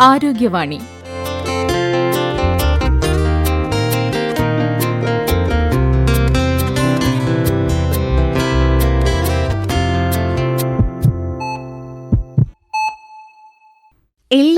ആരോഗ്യവാണി. എല്ലാ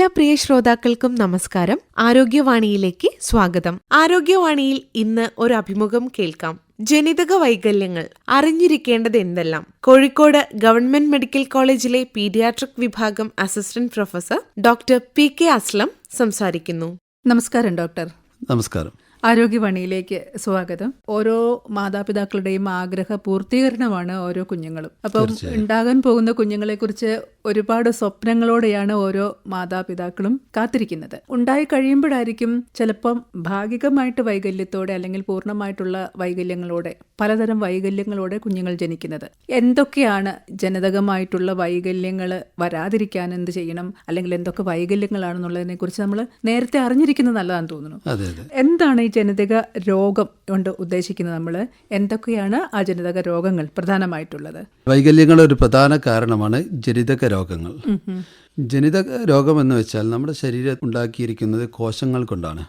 പ്രിയ ശ്രോതാക്കൾക്കും നമസ്കാരം. ആരോഗ്യവാണിയിലേക്ക് സ്വാഗതം. ആരോഗ്യവാണിയിൽ ഇന്ന് ഒരു അഭിമുഖം കേൾക്കാം. ജനിതക വൈകല്യങ്ങൾ അറിഞ്ഞിരിക്കേണ്ടത് എന്തെല്ലാം കോഴിക്കോട് ഗവൺമെന്റ് മെഡിക്കൽ കോളേജിലെ പീഡിയാട്രിക് വിഭാഗം assistant professor doctor P K Aslam സംസാരിക്കുന്നു. നമസ്കാരം ഡോക്ടർ. നമസ്കാരം. ആരോഗ്യവാണിയിലേക്ക് സ്വാഗതം. ഓരോ മാതാപിതാക്കളുടെയും ആഗ്രഹ പൂർത്തീകരണമാണ് ഓരോ കുഞ്ഞുങ്ങളും. അപ്പം ഉണ്ടാകാൻ പോകുന്ന കുഞ്ഞുങ്ങളെ കുറിച്ച് ഒരുപാട് സ്വപ്നങ്ങളോടെയാണ് ഓരോ മാതാപിതാക്കളും കാത്തിരിക്കുന്നത്. ഉണ്ടായി കഴിയുമ്പോഴായിരിക്കും ചിലപ്പം ഭാഗികമായിട്ട് വൈകല്യത്തോടെ അല്ലെങ്കിൽ പൂർണമായിട്ടുള്ള വൈകല്യങ്ങളോടെ പലതരം വൈകല്യങ്ങളോടെ കുഞ്ഞുങ്ങൾ ജനിക്കുന്നത്. എന്തൊക്കെയാണ് ജനിതകമായിട്ടുള്ള വൈകല്യങ്ങൾ വരാതിരിക്കാൻ എന്ത് ചെയ്യണം? അല്ലെങ്കിൽ എന്തൊക്കെ വൈകല്യങ്ങളാണെന്നുള്ളതിനെ കുറിച്ച് നമ്മൾ നേരത്തെ അറിഞ്ഞിരിക്കുന്നത് നല്ലതാണെന്ന് തോന്നുന്നു. എന്താണ് ജനിതക രോഗം കൊണ്ട് ഉദ്ദേശിക്കുന്നത് നമ്മൾ എന്തൊക്കെയാണ് ആ ജനിതക രോഗങ്ങൾ പ്രധാനമായിട്ടുള്ളത്? വൈകല്യങ്ങളുടെ ഒരു പ്രധാന കാരണമാണ് ജനിതക രോഗങ്ങൾ. ജനിതക രോഗം എന്ന് വെച്ചാൽ നമ്മുടെ ശരീരം ഉണ്ടാക്കിയിരിക്കുന്നത് കോശങ്ങൾ കൊണ്ടാണ്.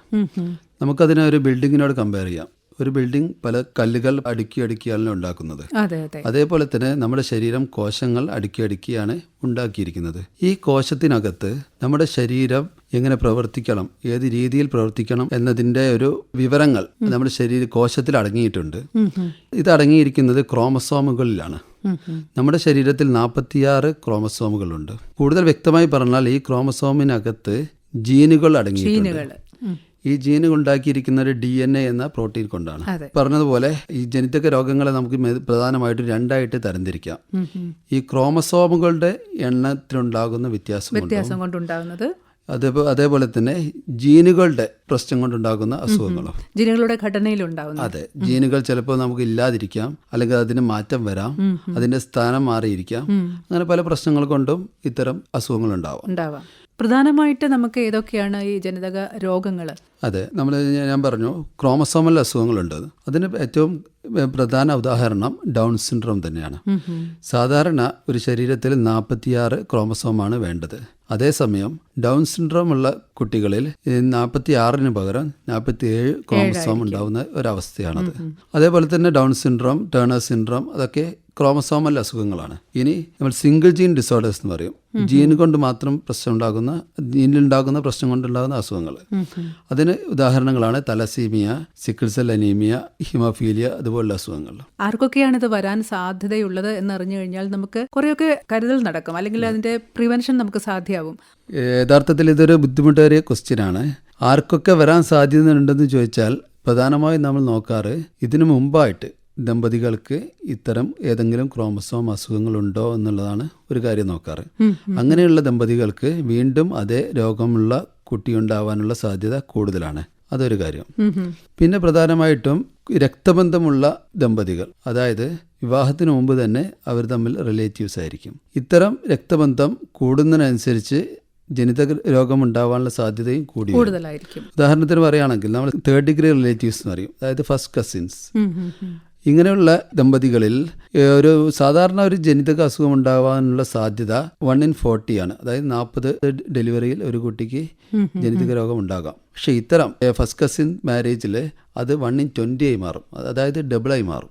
നമുക്കതിനെ ഒരു ബിൽഡിങ്ങിനോട് കമ്പയർ ചെയ്യാം. ഒരു ബിൽഡിംഗ് പല കല്ലുകൾ അടുക്കി അടുക്കിയാണ് ഉണ്ടാക്കുന്നത്. അതെ അതെ. അതേപോലെ തന്നെ നമ്മുടെ ശരീരം കോശങ്ങൾ അടുക്കി അടുക്കിയാണ് ഉണ്ടാക്കിയിരിക്കുന്നത്. ഈ കോശത്തിനകത്ത് നമ്മുടെ ശരീരം എങ്ങനെ പ്രവർത്തിക്കണം ഏത് രീതിയിൽ പ്രവർത്തിക്കണം എന്നതിന്റെ ഒരു വിവരങ്ങൾ നമ്മുടെ ശരീര കോശത്തിൽ അടങ്ങിയിട്ടുണ്ട്. ഇത് അടങ്ങിയിരിക്കുന്നത് ക്രോമസോമുകളിലാണ്. നമ്മുടെ ശരീരത്തിൽ നാൽപ്പത്തിയാറ് ക്രോമസോമുകളുണ്ട്. കൂടുതൽ വ്യക്തമായി പറഞ്ഞാൽ ഈ ക്രോമസോമിനകത്ത് ജീനുകൾ അടങ്ങിയിട്ടുണ്ട്. ഈ ജീനുകൾ ഉണ്ടാക്കിയിരിക്കുന്ന ഒരു ഡി എൻ എ എന്ന പ്രോട്ടീൻ കൊണ്ടാണ്. പറഞ്ഞതുപോലെ ഈ ജനിതക രോഗങ്ങളെ നമുക്ക് പ്രധാനമായിട്ട് രണ്ടായിട്ട് തരംതിരിക്കാം. ഈ ക്രോമസോമുകളുടെ എണ്ണത്തിലുണ്ടാകുന്ന വ്യത്യാസം വ്യത്യാസം കൊണ്ടുണ്ടാകുന്നത് അതേപോ അതേപോലെ തന്നെ ജീനുകളുടെ പ്രശ്നം കൊണ്ടുണ്ടാകുന്ന അസുഖങ്ങളും. ജീനുകളുടെ ഘടനയിലുണ്ടാകുന്നത് അതെ. ജീനുകൾ ചിലപ്പോൾ നമുക്ക് ഇല്ലാതിരിക്കാം അല്ലെങ്കിൽ അതിന് മാറ്റം വരാം അതിന്റെ സ്ഥാനം മാറിയിരിക്കാം. അങ്ങനെ പല പ്രശ്നങ്ങൾ കൊണ്ടും ഇത്തരം അസുഖങ്ങൾ ഉണ്ടാവും. ഉണ്ടാവാം പ്രധാനമായിട്ട് നമുക്ക് ഏതൊക്കെയാണ് ഈ ജനിതക രോഗങ്ങൾ? അതെ. നമ്മൾ ഞാൻ പറഞ്ഞു ക്രോമസോമൽ അസുഖങ്ങളുണ്ട്. അതിന് ഏറ്റവും പ്രധാന ഉദാഹരണം ഡൗൺ സിൻഡ്രോം തന്നെയാണ്. സാധാരണ ഒരു ശരീരത്തിൽ നാൽപ്പത്തിയാറ് ക്രോമസോമാണ് വേണ്ടത്. അതേസമയം ഡൗൺ സിൻഡ്രോം ഉള്ള കുട്ടികളിൽ നാൽപ്പത്തി ആറിന് പകരം നാൽപ്പത്തി ഏഴ് ക്രോമസോം ഉണ്ടാവുന്ന ഒരവസ്ഥയാണത്. അതേപോലെ തന്നെ ഡൗൺ സിൻഡ്രോം ടേണർ സിൻഡ്രോം അതൊക്കെ ക്രോമസോമൽ അസുഖങ്ങളാണ്. ഇനി നമ്മൾ സിംഗിൾ ജീൻ ഡിസോർഡേഴ്സ് എന്ന് പറയും. ജീൻ കൊണ്ട് മാത്രം പ്രശ്നം ഉണ്ടാകുന്ന ജീനിലുണ്ടാകുന്ന പ്രശ്നം കൊണ്ടുണ്ടാകുന്ന അസുഖങ്ങൾ. അതിന് ഉദാഹരണങ്ങളാണ് thalassaemia sickle cell anaemia haemophilia അതുപോലുള്ള അസുഖങ്ങൾ. ആർക്കൊക്കെയാണ് ഇത് വരാൻ സാധ്യതയുള്ളത് എന്നറിഞ്ഞു കഴിഞ്ഞാൽ നമുക്ക് കുറേയൊക്കെ കരുതൽ നടക്കും. അല്ലെങ്കിൽ അതിന്റെ പ്രിവെൻഷൻ നമുക്ക് സാധ്യമാവും യഥാർത്ഥത്തിൽ ഇതൊരു ബുദ്ധിമുട്ടേറിയ ക്വസ്റ്റ്യൻ ആണ്. ആർക്കൊക്കെ വരാൻ സാധ്യതയുണ്ടെന്ന് ചോദിച്ചാൽ പ്രധാനമായും നമ്മൾ നോക്കാറ് ഇതിനു മുമ്പായിട്ട് ദമ്പതികൾക്ക് ഇത്തരം ഏതെങ്കിലും ക്രോമസോം അസുഖങ്ങളുണ്ടോ എന്നുള്ളതാണ് ഒരു കാര്യം നോക്കാറ്. അങ്ങനെയുള്ള ദമ്പതികൾക്ക് വീണ്ടും അതേ രോഗമുള്ള കുട്ടിയുണ്ടാവാനുള്ള സാധ്യത കൂടുതലാണ്. അതൊരു കാര്യം. പിന്നെ പ്രധാനമായിട്ടും രക്തബന്ധമുള്ള ദമ്പതികൾ അതായത് വിവാഹത്തിന് മുമ്പ് തന്നെ അവർ തമ്മിൽ റിലേറ്റീവ്സ് ആയിരിക്കും. ഇത്തരം രക്തബന്ധം കൂടുന്നതിനനുസരിച്ച് ജനിതക രോഗമുണ്ടാവാനുള്ള സാധ്യതയും കൂടി. കൂടുതലായിരിക്കും. ഉദാഹരണത്തിന് പറയുകയാണെങ്കിൽ നമ്മൾ തേർഡ് ഡിഗ്രി റിലേറ്റീവ്സ് എന്ന് പറയും. അതായത് ഫസ്റ്റ് കസിൻസ്. ഇങ്ങനെയുള്ള ദമ്പതികളിൽ ഒരു സാധാരണ ഒരു ജനിതക അസുഖം ഉണ്ടാവാനുള്ള സാധ്യത വൺ ഇൻ ഫോർട്ടി ആണ്. അതായത് നാൽപ്പത് ഡെലിവറിയിൽ ഒരു കുട്ടിക്ക് ജനിതക രോഗം ഉണ്ടാകാം. പക്ഷേ ഇത്തരം ഫസ്റ്റ് കസിൻ മാരേജിൽ അത് വൺ ഇൻ ട്വന്റി ആയി മാറും. അതായത് ഡബിളായി മാറും.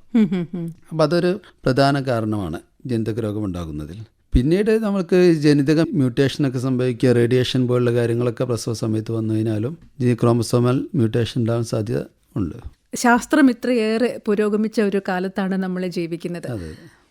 അപ്പം അതൊരു പ്രധാന കാരണമാണ് ജനിതക രോഗം ഉണ്ടാകുന്നതിൽ. പിന്നീട് നമുക്ക് ജനിതക മ്യൂട്ടേഷനൊക്കെ സംഭവിക്കുക റേഡിയേഷൻ പോലുള്ള കാര്യങ്ങളൊക്കെ പ്രസവ സമയത്ത് വന്നു കഴിഞ്ഞാലും ഈ ക്രോമസോമൽ മ്യൂട്ടേഷൻ ഉണ്ടാകാൻ സാധ്യത ഉണ്ട്. ശാസ്ത്രം ഇത്രയേറെ പുരോഗമിച്ച ഒരു കാലത്താണ് നമ്മൾ ജീവിക്കുന്നത്.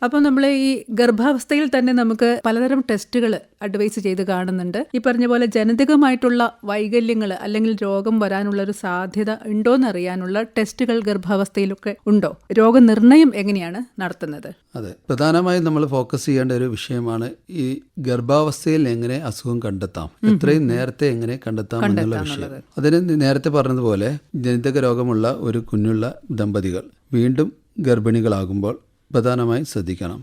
അപ്പം നമ്മൾ ഈ ഗർഭാവസ്ഥയിൽ തന്നെ നമുക്ക് പലതരം ടെസ്റ്റുകൾ അഡ്വൈസ് ചെയ്ത് കാണുന്നുണ്ട്. ഈ പറഞ്ഞ പോലെ ജനിതകമായിട്ടുള്ള വൈകല്യങ്ങൾ അല്ലെങ്കിൽ രോഗം വരാനുള്ള ഒരു സാധ്യത ഉണ്ടോയെന്ന് അറിയാനുള്ള ടെസ്റ്റുകൾ ഗർഭാവസ്ഥയിലൊക്കെ ഉണ്ടോ? രോഗനിർണയം എങ്ങനെയാണ് നടത്തുന്നത്? അതെ. പ്രധാനമായും നമ്മൾ ഫോക്കസ് ചെയ്യേണ്ട ഒരു വിഷയമാണ് ഈ ഗർഭാവസ്ഥയിൽ എങ്ങനെ അസുഖം കണ്ടെത്താം. എത്രയും നേരത്തെ എങ്ങനെ കണ്ടെത്താം എന്നുള്ള വിഷയം. അതിന് നേരത്തെ പറഞ്ഞതുപോലെ ജനിതക രോഗമുള്ള ഒരു കുഞ്ഞുള്ള ദമ്പതികൾ വീണ്ടും ഗർഭിണികളാകുമ്പോൾ പ്രധാനമായും ശ്രദ്ധിക്കണം.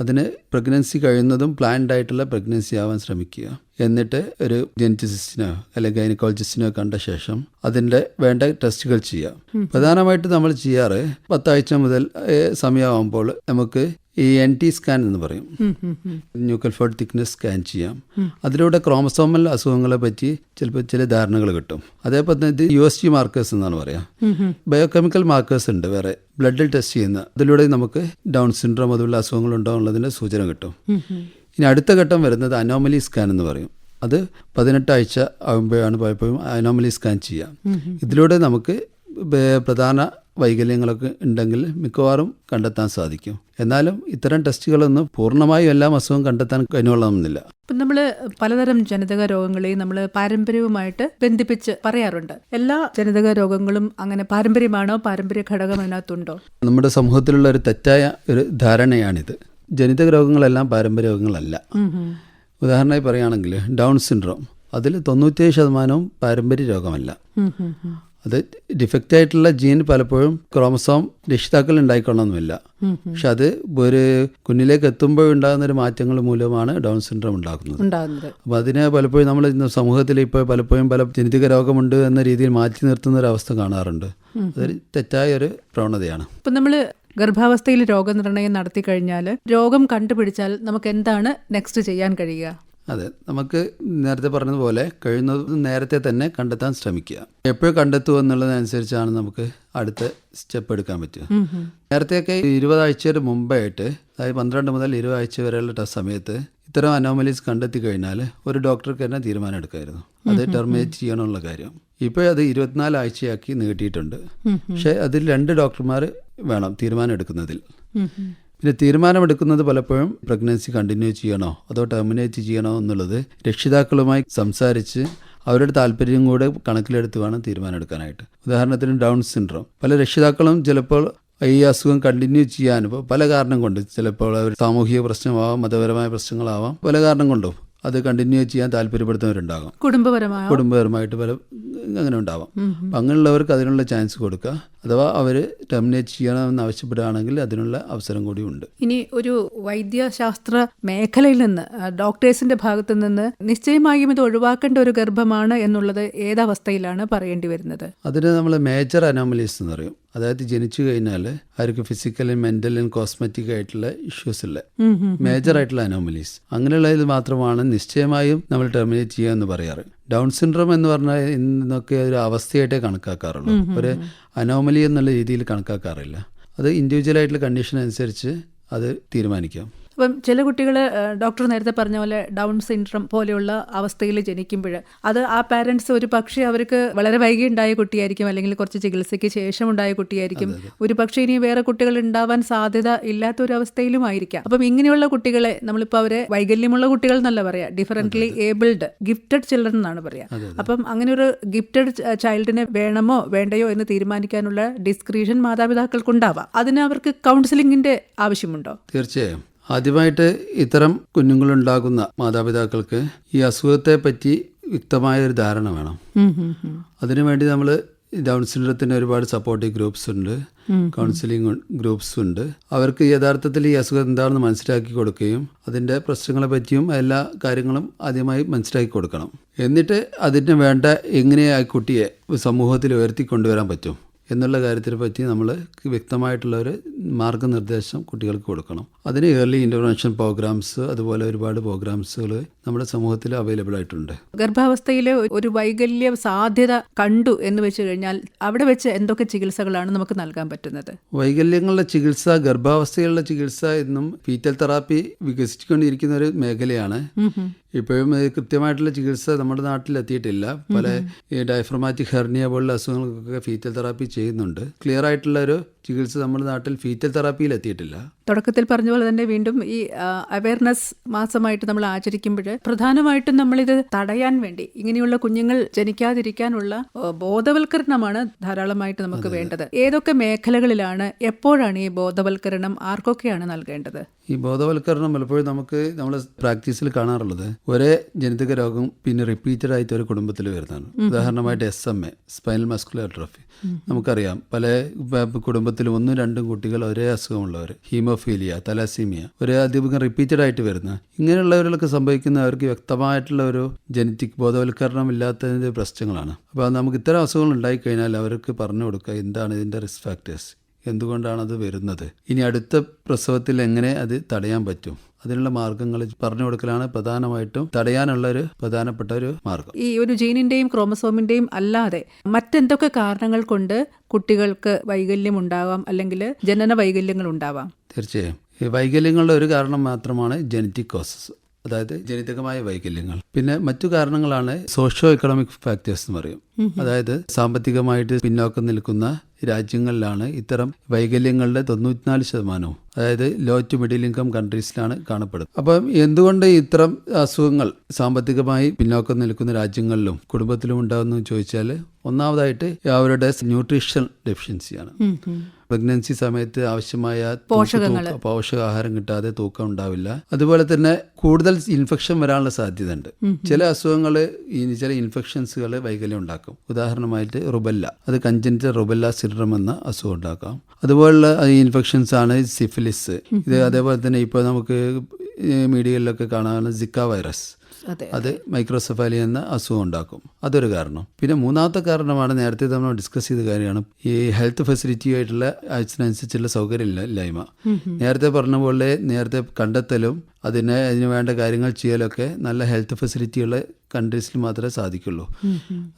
അതിന് പ്രഗ്നൻസി കഴിയുന്നതും പ്ലാൻഡ് ആയിട്ടുള്ള പ്രഗ്നൻസി ആവാൻ ശ്രമിക്കുക. എന്നിട്ട് ഒരു ജെനറ്റിസിസ്റ്റിനോ അല്ലെങ്കിൽ ഗൈനക്കോളജിസ്റ്റിനോ കണ്ട ശേഷം അതിന്റെ വേണ്ട ടെസ്റ്റുകൾ ചെയ്യാം പ്രധാനമായിട്ട് നമ്മൾ ചെയ്യാറ് പത്താഴ്ച മുതൽ സമയമാകുമ്പോൾ നമുക്ക് ഈ എൻ ടി സ്കാൻ എന്ന് പറയും. ന്യൂക്കൽഫോർഡ് തിക്നെസ് സ്കാൻ ചെയ്യാം. അതിലൂടെ ക്രോമസോമൽ അസുഖങ്ങളെ പറ്റി ചിലപ്പോൾ ചില ധാരണകൾ കിട്ടും. അതേപോലെ തന്നെ ഇത് യു എസ് ജി മാർക്കേഴ്സ് എന്നാണ് പറയാം. ബയോകെമിക്കൽ മാർക്കേഴ്സ് ഉണ്ട് വേറെ. ബ്ലഡിൽ ടെസ്റ്റ് ചെയ്യുന്ന. അതിലൂടെ നമുക്ക് ഡൗൺ സിൻഡ്രോം അതുപോലെ അസുഖങ്ങൾ ഉണ്ടോ എന്നുള്ളതിന്റെ സൂചന കിട്ടും. ഇനി അടുത്ത ഘട്ടം വരുന്നത് അനോമലി സ്കാൻ എന്ന് പറയും. അത് പതിനെട്ടാഴ്ച ആകുമ്പോഴാണ് പലപ്പോഴും അനോമലി സ്കാൻ ചെയ്യുക ഇതിലൂടെ നമുക്ക് പ്രധാന വൈകല്യങ്ങളൊക്കെ ഉണ്ടെങ്കിൽ മിക്കവാറും കണ്ടെത്താൻ സാധിക്കും. എന്നാലും ഇത്തരം ടെസ്റ്റുകളൊന്നും പൂർണമായും എല്ലാ അസുഖവും കണ്ടെത്താൻ കഴിഞ്ഞോളണമെന്നില്ല ഇപ്പം നമ്മൾ പലതരം ജനിതക രോഗങ്ങളെയും നമ്മൾ പാരമ്പര്യവുമായിട്ട് ബന്ധിപ്പിച്ച് പറയാറുണ്ട്. എല്ലാ ജനിതക രോഗങ്ങളും അങ്ങനെ പാരമ്പര്യമാണോ പാരമ്പര്യ ഘടകം അതിനകത്തുണ്ടോ? നമ്മുടെ സമൂഹത്തിലുള്ള ഒരു തെറ്റായ ഒരു ധാരണയാണിത്. ജനിതക രോഗങ്ങളെല്ലാം പാരമ്പര്യ രോഗങ്ങളല്ല. ഉദാഹരണമായി പറയുകയാണെങ്കിൽ ഡൗൺ സിൻഡ്രോം. അതിൽ തൊണ്ണൂറ്റേഴ് ശതമാനവും പാരമ്പര്യ രോഗമല്ല. അത് ഡിഫക്റ്റ് ആയിട്ടുള്ള ജീൻ പലപ്പോഴും ക്രോമസോം രക്ഷിതാക്കൾ ഉണ്ടായിക്കൊള്ളണമെന്നില്ല. പക്ഷെ അത് ഒരു കുഞ്ഞിലേക്ക് എത്തുമ്പോൾ ഉണ്ടാകുന്ന ഒരു മാറ്റങ്ങൾ മൂലമാണ് ഡൗൺ സിൻഡ്രോം ഉണ്ടാക്കുന്നത് ഉണ്ടാകുന്നത്. അപ്പോൾ അതിനെ പലപ്പോഴും നമ്മൾ ഇന്ന് സമൂഹത്തിൽ ഇപ്പോൾ പലപ്പോഴും പല ജനിതക രോഗമുണ്ട് എന്ന രീതിയിൽ മാറ്റി നിർത്തുന്ന ഒരു അവസ്ഥ കാണാറുണ്ട്. അതൊരു തെറ്റായ ഒരു പ്രവണതയാണ്. ഇപ്പം നമ്മൾ ഗർഭാവസ്ഥയിൽ രോഗനിർണയം നടത്തി കഴിഞ്ഞാൽ രോഗം കണ്ടുപിടിച്ചാൽ നമുക്ക് എന്താണ് നെക്സ്റ്റ് ചെയ്യാൻ കഴിയുക? അതെ നമുക്ക് നേരത്തെ പറഞ്ഞതുപോലെ കഴിയുന്നത് നേരത്തെ തന്നെ കണ്ടെത്താൻ ശ്രമിക്കുക. എപ്പോൾ കണ്ടെത്തുക എന്നുള്ളതനുസരിച്ചാണ് നമുക്ക് അടുത്ത സ്റ്റെപ്പ് എടുക്കാൻ പറ്റുക. നേരത്തെയൊക്കെ ഇരുപതാഴ്ചയുടെ മുമ്പായിട്ട് അതായത് പന്ത്രണ്ട് മുതൽ ഇരുപതാഴ്ച വരെയുള്ള സമയത്ത് ഇത്തരം അനോമലീസ് കണ്ടെത്തി കഴിഞ്ഞാൽ ഒരു ഡോക്ടർക്ക് തന്നെ തീരുമാനം എടുക്കായിരുന്നു. അത് ടെർമിനേറ്റ് ചെയ്യണമെന്നുള്ള കാര്യം. ഇപ്പോൾ അത് ഇരുപത്തിനാല് ആഴ്ചയാക്കി നീട്ടിയിട്ടുണ്ട് പക്ഷേ അതിൽ രണ്ട് ഡോക്ടർമാർ വേണം തീരുമാനം എടുക്കുന്നതിൽ. പിന്നെ തീരുമാനമെടുക്കുന്നത് പലപ്പോഴും പ്രഗ്നൻസി കണ്ടിന്യൂ ചെയ്യണോ അതോ ടെർമിനേറ്റ് ചെയ്യണോ എന്നുള്ളത് രക്ഷിതാക്കളുമായി സംസാരിച്ച് അവരുടെ താല്പര്യം കൂടെ കണക്കിലെടുത്ത് വേണം തീരുമാനമെടുക്കാനായിട്ട്. ഉദാഹരണത്തിന് ഡൗൺ സിൻഡ്രോം പല രക്ഷിതാക്കളും ചിലപ്പോൾ ഈ അസുഖം കണ്ടിന്യൂ ചെയ്യാൻ ഇപ്പോൾ പല കാരണം കൊണ്ട് ചിലപ്പോൾ അവർ സാമൂഹിക പ്രശ്നമാവാം മതപരമായ പ്രശ്നങ്ങളാവാം പല കാരണം കൊണ്ടും അത് കണ്ടിന്യൂ ചെയ്യാൻ താല്പര്യപ്പെടുത്തുന്നവരുണ്ടാകും കുടുംബപരമായ? കുടുംബപരമായിട്ട് പല അങ്ങനെ ഉണ്ടാവാം. അപ്പം അങ്ങനെയുള്ളവർക്ക് അതിനുള്ള ചാൻസ് കൊടുക്കുക. അഥവാ അവർ ടെർമിനേറ്റ് ചെയ്യണമെന്ന് ആവശ്യപ്പെടുകയാണെങ്കിൽ അതിനുള്ള അവസരം കൂടി ഉണ്ട് ഇനി ഒരു വൈദ്യശാസ്ത്ര മേഖലയിൽ നിന്ന് ഡോക്ടേഴ്സിന്റെ ഭാഗത്ത് നിന്ന് നിശ്ചയമായും ഇത് ഒഴിവാക്കേണ്ട ഒരു ഗർഭമാണ് എന്നുള്ളത് ഏതവസ്ഥയിലാണ് പറയേണ്ടി വരുന്നത്? അതിന് നമ്മൾ മേജർ അനോമലീസ് എന്ന് പറയും. അതായത് ജനിച്ചു കഴിഞ്ഞാൽ അവർക്ക് ഫിസിക്കലും മെന്റലും കോസ്മെറ്റിക് ആയിട്ടുള്ള ഇഷ്യൂസ് ഇല്ല. മേജർ ആയിട്ടുള്ള അനോമലീസ് അങ്ങനെയുള്ളതിൽ മാത്രമാണ് നിശ്ചയമായും നമ്മൾ ടെർമിനേറ്റ് ചെയ്യുക എന്ന് പറയാറ്. ഡൗൺ സിൻഡ്രോം എന്ന് പറഞ്ഞാൽ ഇന്നൊക്കെ ഒരു അവസ്ഥയായിട്ടേ കണക്കാക്കാറുള്ളൂ. ഒരു അനോമലി എന്നുള്ള രീതിയിൽ കണക്കാക്കാറില്ല. അത് ഇൻഡിവിജ്വലായിട്ടുള്ള കണ്ടീഷൻ അനുസരിച്ച് അത് തീരുമാനിക്കാം. അപ്പം ചില കുട്ടികൾ ഡോക്ടർ നേരത്തെ പറഞ്ഞ പോലെ ഡൗൺ സിൻഡ്രം പോലെയുള്ള അവസ്ഥയിൽ ജനിക്കുമ്പോൾ അത് ആ പാരൻസ് ഒരു പക്ഷേ അവർക്ക് വളരെ വൈകി ഉണ്ടായ കുട്ടിയായിരിക്കും അല്ലെങ്കിൽ കുറച്ച് ചികിത്സയ്ക്ക് ശേഷം ഉണ്ടായ കുട്ടിയായിരിക്കും ഒരു പക്ഷേ ഇനി വേറെ കുട്ടികൾ ഉണ്ടാവാൻ സാധ്യത ഇല്ലാത്ത ഒരു അവസ്ഥയിലും ആയിരിക്കാം. അപ്പം ഇങ്ങനെയുള്ള കുട്ടികളെ നമ്മളിപ്പോൾ അവരെ വൈകല്യമുള്ള കുട്ടികൾ എന്നല്ല പറയാം ഡിഫറന്റ്ലി ഏബിൾഡ് ഗിഫ്റ്റഡ് ചിൽഡ്രൻ എന്നാണ് പറയാ. അപ്പം അങ്ങനെ ഒരു ഗിഫ്റ്റഡ് ചൈൽഡിനെ വേണമോ വേണ്ടയോ എന്ന് തീരുമാനിക്കാനുള്ള ഡിസ്ക്രീഷൻ മാതാപിതാക്കൾക്കുണ്ടാവാം. അതിന് അവർക്ക് കൗൺസിലിംഗിന്റെ ആവശ്യമുണ്ടോ? തീർച്ചയായും. ആദ്യമായിട്ട് ഇത്തരം കുഞ്ഞുങ്ങളുണ്ടാകുന്ന മാതാപിതാക്കൾക്ക് ഈ അസുഖത്തെ പറ്റി വ്യക്തമായ ഒരു ധാരണ വേണം അതിനുവേണ്ടി നമ്മൾ ഡൗൺ സിൻഡ്രത്തിന് ഒരുപാട് സപ്പോർട്ടീവ് ഗ്രൂപ്പ്സ് ഉണ്ട്. കൗൺസിലിംഗ് ഗ്രൂപ്പ്സ് ഉണ്ട്. അവർക്ക് യഥാർത്ഥത്തിൽ ഈ അസുഖം എന്താണെന്ന് മനസ്സിലാക്കി കൊടുക്കുകയും അതിന്റെ പ്രശ്നങ്ങളെ പറ്റിയും എല്ലാ കാര്യങ്ങളും ആദ്യമായി മനസ്സിലാക്കി കൊടുക്കണം. എന്നിട്ട് അതിന് വേണ്ട എങ്ങനെ ആ കുട്ടിയെ സമൂഹത്തിൽ ഉയർത്തി കൊണ്ടുവരാൻ പറ്റും എന്നുള്ള കാര്യത്തിനെ പറ്റി നമ്മൾ വ്യക്തമായിട്ടുള്ള ഒരു മാർഗനിർദ്ദേശം കുട്ടികൾക്ക് കൊടുക്കണം. അതിന് ഏർലി ഇന്റർവെൻഷൻ പ്രോഗ്രാംസ് അതുപോലെ ഒരുപാട് പ്രോഗ്രാംസുകൾ നമ്മുടെ സമൂഹത്തിൽ അവൈലബിൾ ആയിട്ടുണ്ട്. ഗർഭാവസ്ഥയിലെ ഒരു വൈകല്യ സാധ്യത കണ്ടു എന്ന് വെച്ച് കഴിഞ്ഞാൽ അവിടെ വെച്ച് എന്തൊക്കെ ചികിത്സകളാണ് നമുക്ക് നൽകാൻ പറ്റുന്നത്? വൈകല്യങ്ങളുടെ ചികിത്സ ഗർഭാവസ്ഥയിലുള്ള ചികിത്സ എന്നും ഫീറ്റൽ തെറാപ്പി വികസിച്ചുകൊണ്ടിരിക്കുന്ന ഒരു മേഖലയാണ്. ഇപ്പോഴും കൃത്യമായിട്ടുള്ള ചികിത്സ നമ്മുടെ നാട്ടിൽ എത്തിയിട്ടില്ല. പല ഈ ഡയഫ്രമാറ്റിക് ഹെർണിയ പോലുള്ള അസുഖങ്ങൾക്കൊക്കെ ഫീറ്റൽ തെറാപ്പി ചെയ്യുന്നുണ്ട്. ക്ലിയർ ആയിട്ടുള്ള ഒരു ചികിത്സ നമ്മുടെ നാട്ടിൽ ഫീറ്റൽ തെറാപ്പിയിൽ എത്തിയിട്ടില്ല. തുടക്കത്തിൽ പറഞ്ഞ പോലെ തന്നെ വീണ്ടും ഈ അവയർനെസ് മാസമായിട്ട് നമ്മൾ ആചരിക്കുമ്പോൾ പ്രധാനമായിട്ടും നമ്മളിത് തടയാൻ വേണ്ടി ഇങ്ങനെയുള്ള കുഞ്ഞുങ്ങൾ ജനിക്കാതിരിക്കാനുള്ള ബോധവൽക്കരണമാണ് ധാരാളമായിട്ട് നമുക്ക് വേണ്ടത്. ഏതൊക്കെ മേഖലകളിലാണ് എപ്പോഴാണ് ഈ ബോധവൽക്കരണം? ആർക്കൊക്കെയാണ് നൽകേണ്ടത്? ഈ ബോധവൽക്കരണം പലപ്പോഴും നമുക്ക് നമ്മൾ പ്രാക്ടീസിൽ കാണാറുള്ളത് ഒരേ ജനിതക രോഗം പിന്നെ റിപ്പീറ്റഡ് ആയിട്ട് ഒരു കുടുംബത്തിൽ വരുന്നതാണ്. ഉദാഹരണമായിട്ട് S M A spinal muscular atrophy നമുക്കറിയാം പല കുടുംബത്തിൽ ഒന്നും രണ്ടും കുട്ടികൾ ഒരേ അസുഖമുള്ളവർ. ഹീമോഫീലിയ തലാസീമിയ ഒരേ അധികം റിപ്പീറ്റഡ് ആയിട്ട് വരുന്ന. ഇങ്ങനെയുള്ളവരിലൊക്കെ സംഭവിക്കുന്ന അവർക്ക് വ്യക്തമായിട്ടുള്ള ഒരു ജനറ്റിക് ബോധവൽക്കരണം ഇല്ലാത്തതിന്റെ പ്രശ്നങ്ങളാണ്. അപ്പോൾ നമുക്ക് ഇത്തരം അസുഖങ്ങൾ ഉണ്ടായിക്കഴിഞ്ഞാൽ അവർക്ക് പറഞ്ഞു കൊടുക്കുക എന്താണ് ഇതിന്റെ റിസ്ക് ഫാക്ടേഴ്സ് എന്തുകൊണ്ടാണ് അത് വരുന്നത്? ഇനി അടുത്ത പ്രസവത്തിൽ എങ്ങനെ അത് തടയാൻ പറ്റും? അതിനുള്ള മാർഗങ്ങൾ പറഞ്ഞു കൊടുക്കലാണ് പ്രധാനമായിട്ടും തടയാനുള്ള ഒരു പ്രധാനപ്പെട്ട ഒരു മാർഗം. ഈ ഒരു ജീനിന്റെയും ക്രോമസോമിന്റെയും അല്ലാതെ മറ്റെന്തൊക്കെ കാരണങ്ങൾ കൊണ്ട് കുട്ടികൾക്ക് വൈകല്യം ഉണ്ടാവാം അല്ലെങ്കിൽ ജനന വൈകല്യങ്ങൾ ഉണ്ടാവാം? തീർച്ചയായും. ഈ വൈകല്യങ്ങളുടെ ഒരു കാരണം മാത്രമാണ് ജനറ്റിക് കോസസ് അതായത് ജനിതകമായ വൈകല്യങ്ങൾ. പിന്നെ മറ്റു കാരണങ്ങളാണ് സോഷ്യോ എക്കണോമിക് ഫാക്ടേഴ്സ് എന്ന് പറയും. അതായത് സാമ്പത്തികമായിട്ട് പിന്നോക്കം നിൽക്കുന്ന രാജ്യങ്ങളിലാണ് ഇത്തരം വൈകല്യങ്ങളുടെ തൊണ്ണൂറ്റിനാല് ശതമാനവും. അതായത് ലോ ടു മിഡിൽ ഇൻകം കൺട്രീസിലാണ് കാണപ്പെടുന്നത്. അപ്പം എന്തുകൊണ്ട് ഇത്തരം അസുഖങ്ങൾ സാമ്പത്തികമായി പിന്നോക്കം നിൽക്കുന്ന രാജ്യങ്ങളിലും കുടുംബത്തിലും ഉണ്ടാകുന്നു ചോദിച്ചാൽ ഒന്നാമതായിട്ട് അവരുടെ ന്യൂട്രീഷൻ ഡെഫിഷ്യൻസിയാണ് പ്രഗ്നൻസി സമയത്ത് ആവശ്യമായ പോഷകങ്ങൾ പോഷകാഹാരം കിട്ടാതെ തൂക്കം ഉണ്ടാവില്ല. അതുപോലെ തന്നെ കൂടുതൽ ഇൻഫെക്ഷൻ വരാനുള്ള സാധ്യത ഉണ്ട് ചില അസുഖങ്ങൾ ചില ഇൻഫെക്ഷൻസുകൾ വൈകല്യം ഉണ്ടാക്കും. ഉദാഹരണമായിട്ട് റുബല്ല അത് കഞ്ചിന്റെ റുബല്ല സിഡ്രം എന്ന അസുഖം ഉണ്ടാക്കാം. അതുപോലുള്ള ഇൻഫെക്ഷൻസ് ആണ് സിഫിലിസ് ഇത് അതേപോലെ തന്നെ ഇപ്പോൾ നമുക്ക് മീഡിയയിലൊക്കെ കാണാവുന്ന സിക്ക വൈറസ് അതെ മൈക്രോസെഫാലി എന്ന അസുഖം ഉണ്ടാക്കും. അതൊരു കാരണം. പിന്നെ മൂന്നാമത്തെ കാരണമാണ് നേരത്തെ നമ്മൾ ഡിസ്കസ് ചെയ്ത കാര്യമാണ് ഈ ഹെൽത്ത് ഫെസിലിറ്റി ആയിട്ടുള്ള അതിനനുസരിച്ചുള്ള സൗകര്യം ഇല്ല ഇല്ലായ്മ. നേരത്തെ പറഞ്ഞ പോലെ നേരത്തെ കണ്ടെത്തലും അതിനെ അതിന് വേണ്ട കാര്യങ്ങൾ ചെയ്യലൊക്കെ നല്ല ഹെൽത്ത് ഫെസിലിറ്റിയുള്ള കൺട്രീസിൽ മാത്രമേ സാധിക്കുള്ളൂ.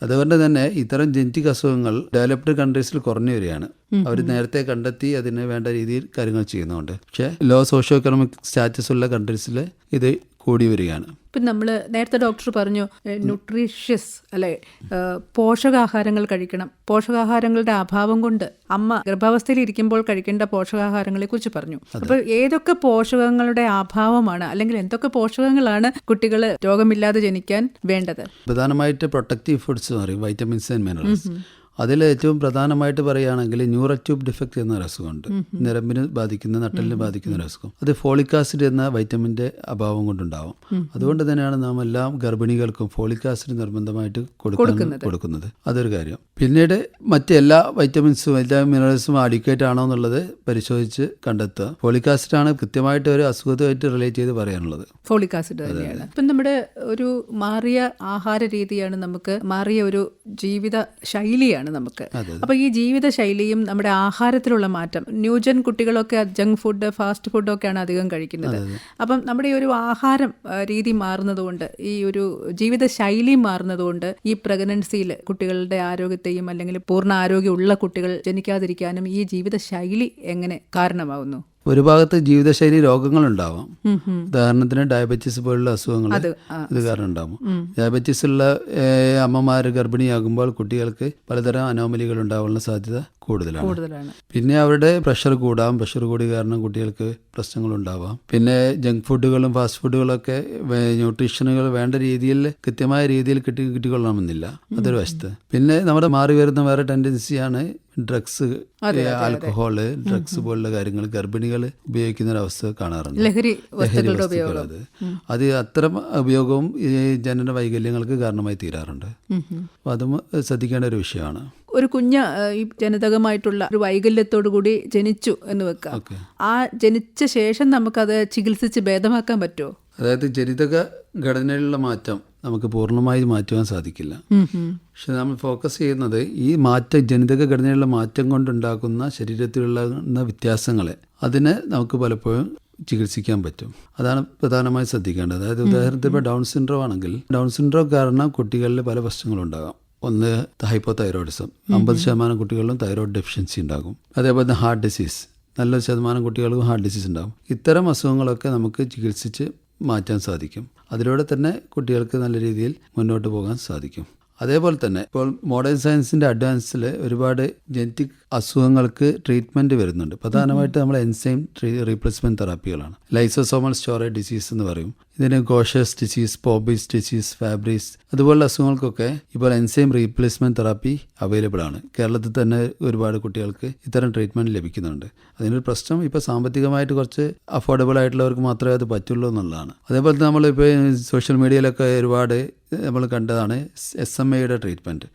അതുകൊണ്ട് തന്നെ ഇത്തരം ജനറ്റിക് അസുഖങ്ങൾ ഡെവലപ്ഡ് കൺട്രീസിൽ കുറഞ്ഞു വരികയാണ് അവർ നേരത്തെ കണ്ടെത്തി അതിന് വേണ്ട രീതിയിൽ കാര്യങ്ങൾ ചെയ്യുന്നുണ്ട്. പക്ഷേ ലോ സോഷ്യോ എക്കണോമിക് സ്റ്റാറ്റസ് ഉള്ള കൺട്രീസിൽ ഇത് കൂടി വരികയാണ്. ഇപ്പം നമ്മൾ നേരത്തെ ഡോക്ടർ പറഞ്ഞു ന്യൂട്രീഷ്യസ് അല്ലെ പോഷകാഹാരങ്ങൾ കഴിക്കണം. പോഷകാഹാരങ്ങളുടെ അഭാവം കൊണ്ട് അമ്മ ഗർഭാവസ്ഥയിൽ ഇരിക്കുമ്പോൾ കഴിക്കേണ്ട പോഷകാഹാരങ്ങളെ കുറിച്ച് പറഞ്ഞു. അപ്പോൾ ഏതൊക്കെ പോഷകങ്ങളുടെ അഭാവമാണ് അല്ലെങ്കിൽ എന്തൊക്കെ പോഷകങ്ങളാണ് കുട്ടികൾ രോഗമില്ലാതെ ജനിക്കാൻ വേണ്ടത്? പ്രധാനമായിട്ട് പ്രൊട്ടക്റ്റീവ് ഫുഡ്സ് എന്ന് പറയും വൈറ്റമിൻസ് ആൻഡ് മിനറൽസ് അതിൽ ഏറ്റവും പ്രധാനമായിട്ട് പറയുകയാണെങ്കിൽ ന്യൂറൽ ട്യൂബ് ഡിഫക്റ്റ് എന്ന അസുഖമുണ്ട് ഞരമ്പിന് ബാധിക്കുന്ന നട്ടലിന് ബാധിക്കുന്ന ഒരു അസുഖം അത് ഫോളിക് ആസിഡ് എന്ന വൈറ്റമിന്റെ അഭാവം കൊണ്ടുണ്ടാവും. അതുകൊണ്ട് തന്നെയാണ് നാം എല്ലാം ഗർഭിണികൾക്കും ഫോളിക് ആസിഡ് നിർബന്ധമായിട്ട് കൊടുക്കുന്നത്. കൊടുക്കുന്നത്. അതൊരു കാര്യം. പിന്നീട് മറ്റെല്ലാ വൈറ്റമിൻസും എല്ലാ മിനറൽസും അഡിക്വേറ്റ് ആണോ എന്നുള്ളത് പരിശോധിച്ച് കണ്ടെത്തുക. ഫോളിക് ആസിഡ് ആണ് കൃത്യമായിട്ട് ഒരു അസുഖത്തുമായിട്ട് റിലേറ്റ് ചെയ്ത് പറയാനുള്ളത്. ഫോളിക് ആസിഡ് തന്നെയാണ്. ഇപ്പം നമ്മുടെ ഒരു മാറിയ ആഹാര രീതിയാണ് നമുക്ക് മാറിയ ഒരു ജീവിത ശൈലിയാണ്. നമുക്ക്. അപ്പൊ ഈ ജീവിതശൈലിയും നമ്മുടെ ആഹാരത്തിലുള്ള മാറ്റം ന്യൂജൻ കുട്ടികളൊക്കെ ജങ്ക് ഫുഡ് ഫാസ്റ്റ് ഫുഡൊക്കെയാണ് അധികം കഴിക്കുന്നത്. അപ്പം നമ്മുടെ ഈ ഒരു ആഹാരം രീതി മാറുന്നതുകൊണ്ട് ഈ ഒരു ജീവിതശൈലി മാറുന്നതുകൊണ്ട് ഈ പ്രഗ്നൻസിയിൽ കുട്ടികളുടെ ആരോഗ്യത്തെയും അല്ലെങ്കിൽ പൂർണ ആരോഗ്യമുള്ള കുട്ടികൾ ജനിക്കാതിരിക്കാനും ഈ ജീവിതശൈലി എങ്ങനെ കാരണമാവുന്നു? ഒരു ഭാഗത്ത് ജീവിതശൈലി രോഗങ്ങളുണ്ടാവാം. ഉദാഹരണത്തിന് ഡയബറ്റീസ് പോലുള്ള അസുഖങ്ങൾ ഇത് കാരണം ഉണ്ടാവും ഡയബറ്റീസ് ഉള്ള അമ്മമാർ ഗർഭിണിയാകുമ്പോൾ കുട്ടികൾക്ക് പലതരം അനോമലികൾ ഉണ്ടാവാനുള്ള സാധ്യത കൂടുതലാണ്. കൂടുതലാണ്. പിന്നെ അവരുടെ പ്രഷർ കൂടാം. പ്രഷർ കൂടി കാരണം കുട്ടികൾക്ക് പ്രശ്നങ്ങൾ ഉണ്ടാവാം പിന്നെ ജങ്ക് ഫുഡുകളും ഫാസ്റ്റ് ഫുഡുകളൊക്കെ ന്യൂട്രീഷനുകൾ വേണ്ട രീതിയിൽ കൃത്യമായ രീതിയിൽ കിട്ടി കിട്ടിക്കൊള്ളണമെന്നില്ല. അതൊരു വശത്ത്. പിന്നെ നമ്മുടെ മാറി വരുന്ന വേറെ ടെൻഡൻസിയാണ് ഡ്രഗ്സ് ആൽക്കഹോൾ ഡ്രഗ്സ് പോലുള്ള കാര്യങ്ങൾ ഗർഭിണികൾ ഉപയോഗിക്കുന്ന ഒരു അവസ്ഥ കാണാറുണ്ട് ലഹരി വസ്തുക്കൾ അത്. അത് അത്തരം ഉപയോഗവും ഈ ജനന വൈകല്യങ്ങൾക്ക് കാരണമായി തീരാറുണ്ട്. അതും ശ്രദ്ധിക്കേണ്ട ഒരു വിഷയമാണ്. ഒരു കുഞ്ഞ് ഈ ജനിതകമായിട്ടുള്ള ഒരു വൈകല്യത്തോടു കൂടി ജനിച്ചു എന്ന് വെക്കാം. ആ ജനിച്ച ശേഷം നമുക്കത് ചികിത്സിച്ച് ഭേദമാക്കാൻ പറ്റുമോ അതായത് ജനിതക ഘടനയിലുള്ള മാറ്റം നമുക്ക് പൂർണമായി മാറ്റുവാൻ സാധിക്കില്ല. പക്ഷെ നമ്മൾ ഫോക്കസ് ചെയ്യുന്നത് ഈ മാറ്റം ജനിതക ഘടനയിലുള്ള മാറ്റം കൊണ്ടുണ്ടാക്കുന്ന ശരീരത്തിലുള്ള വ്യത്യാസങ്ങളെ അതിനെ നമുക്ക് പലപ്പോഴും ചികിത്സിക്കാൻ പറ്റും. അതാണ് പ്രധാനമായി ശ്രദ്ധിക്കേണ്ടത്. അതായത് ഉദാഹരണത്തിന് ഇപ്പോൾ ഡൗൺ സിൻഡ്രോം ആണെങ്കിൽ ഡൗൺ സിൻഡ്രോം കാരണം കുട്ടികളിൽ പല പ്രശ്നങ്ങളും ഉണ്ടാകാം ഒന്ന് ഹൈപ്പോ തൈറോയിഡിസം അമ്പത് ശതമാനം കുട്ടികളിലും തൈറോയിഡ് ഡെഫിഷ്യൻസി ഉണ്ടാകും. അതേപോലെ തന്നെ ഹാർട്ട് ഡിസീസ് നല്ലൊരു ശതമാനം കുട്ടികൾക്കും ഹാർട്ട് ഡിസീസ് ഉണ്ടാകും. ഇത്തരം അസുഖങ്ങളൊക്കെ നമുക്ക് ചികിത്സിച്ച് മാറ്റാൻ സാധിക്കും. അതിലൂടെ തന്നെ കുട്ടികൾക്ക് നല്ല രീതിയിൽ മുന്നോട്ട് പോകാൻ സാധിക്കും. അതേപോലെ തന്നെ ഇപ്പോൾ മോഡേൺ സയൻസിന്റെ അഡ്വാൻസിൽ ഒരുപാട് ജനറ്റിക് അസുഖങ്ങൾക്ക് ട്രീറ്റ്മെന്റ് വരുന്നുണ്ട്. പ്രധാനമായിട്ട് നമ്മൾ എൻസൈം റീപ്ലേസ്മെന്റ് തെറാപ്പികളാണ് ലൈസോസോമൽ സ്റ്റോറേജ് ഡിസീസ് എന്ന് പറയും. ഇതിന് ഗോഷസ് ഡിസീസ് പോബിസ് ഡിസീസ് ഫാബ്രീസ് അതുപോലുള്ള അസുഖങ്ങൾക്കൊക്കെ ഇപ്പോൾ എൻസൈം റീപ്ലേസ്മെന്റ് തെറാപ്പി അവൈലബിൾ ആണ്. കേരളത്തിൽ തന്നെ ഒരുപാട് കുട്ടികൾക്ക് ഇത്തരം ട്രീറ്റ്മെന്റ് ലഭിക്കുന്നുണ്ട്. അതിനൊരു പ്രശ്നം ഇപ്പോൾ സാമ്പത്തികമായിട്ട് കുറച്ച് അഫോർഡബിൾ ആയിട്ടുള്ളവർക്ക് മാത്രമേ അത് പറ്റുള്ളൂ എന്നുള്ളതാണ്. അതേപോലെ നമ്മൾ നമ്മളിപ്പോൾ സോഷ്യൽ മീഡിയയിലൊക്കെ ഒരുപാട് നമ്മൾ കണ്ടതാണ് എസ് എം എയുടെ ട്രീറ്റ്മെന്റ്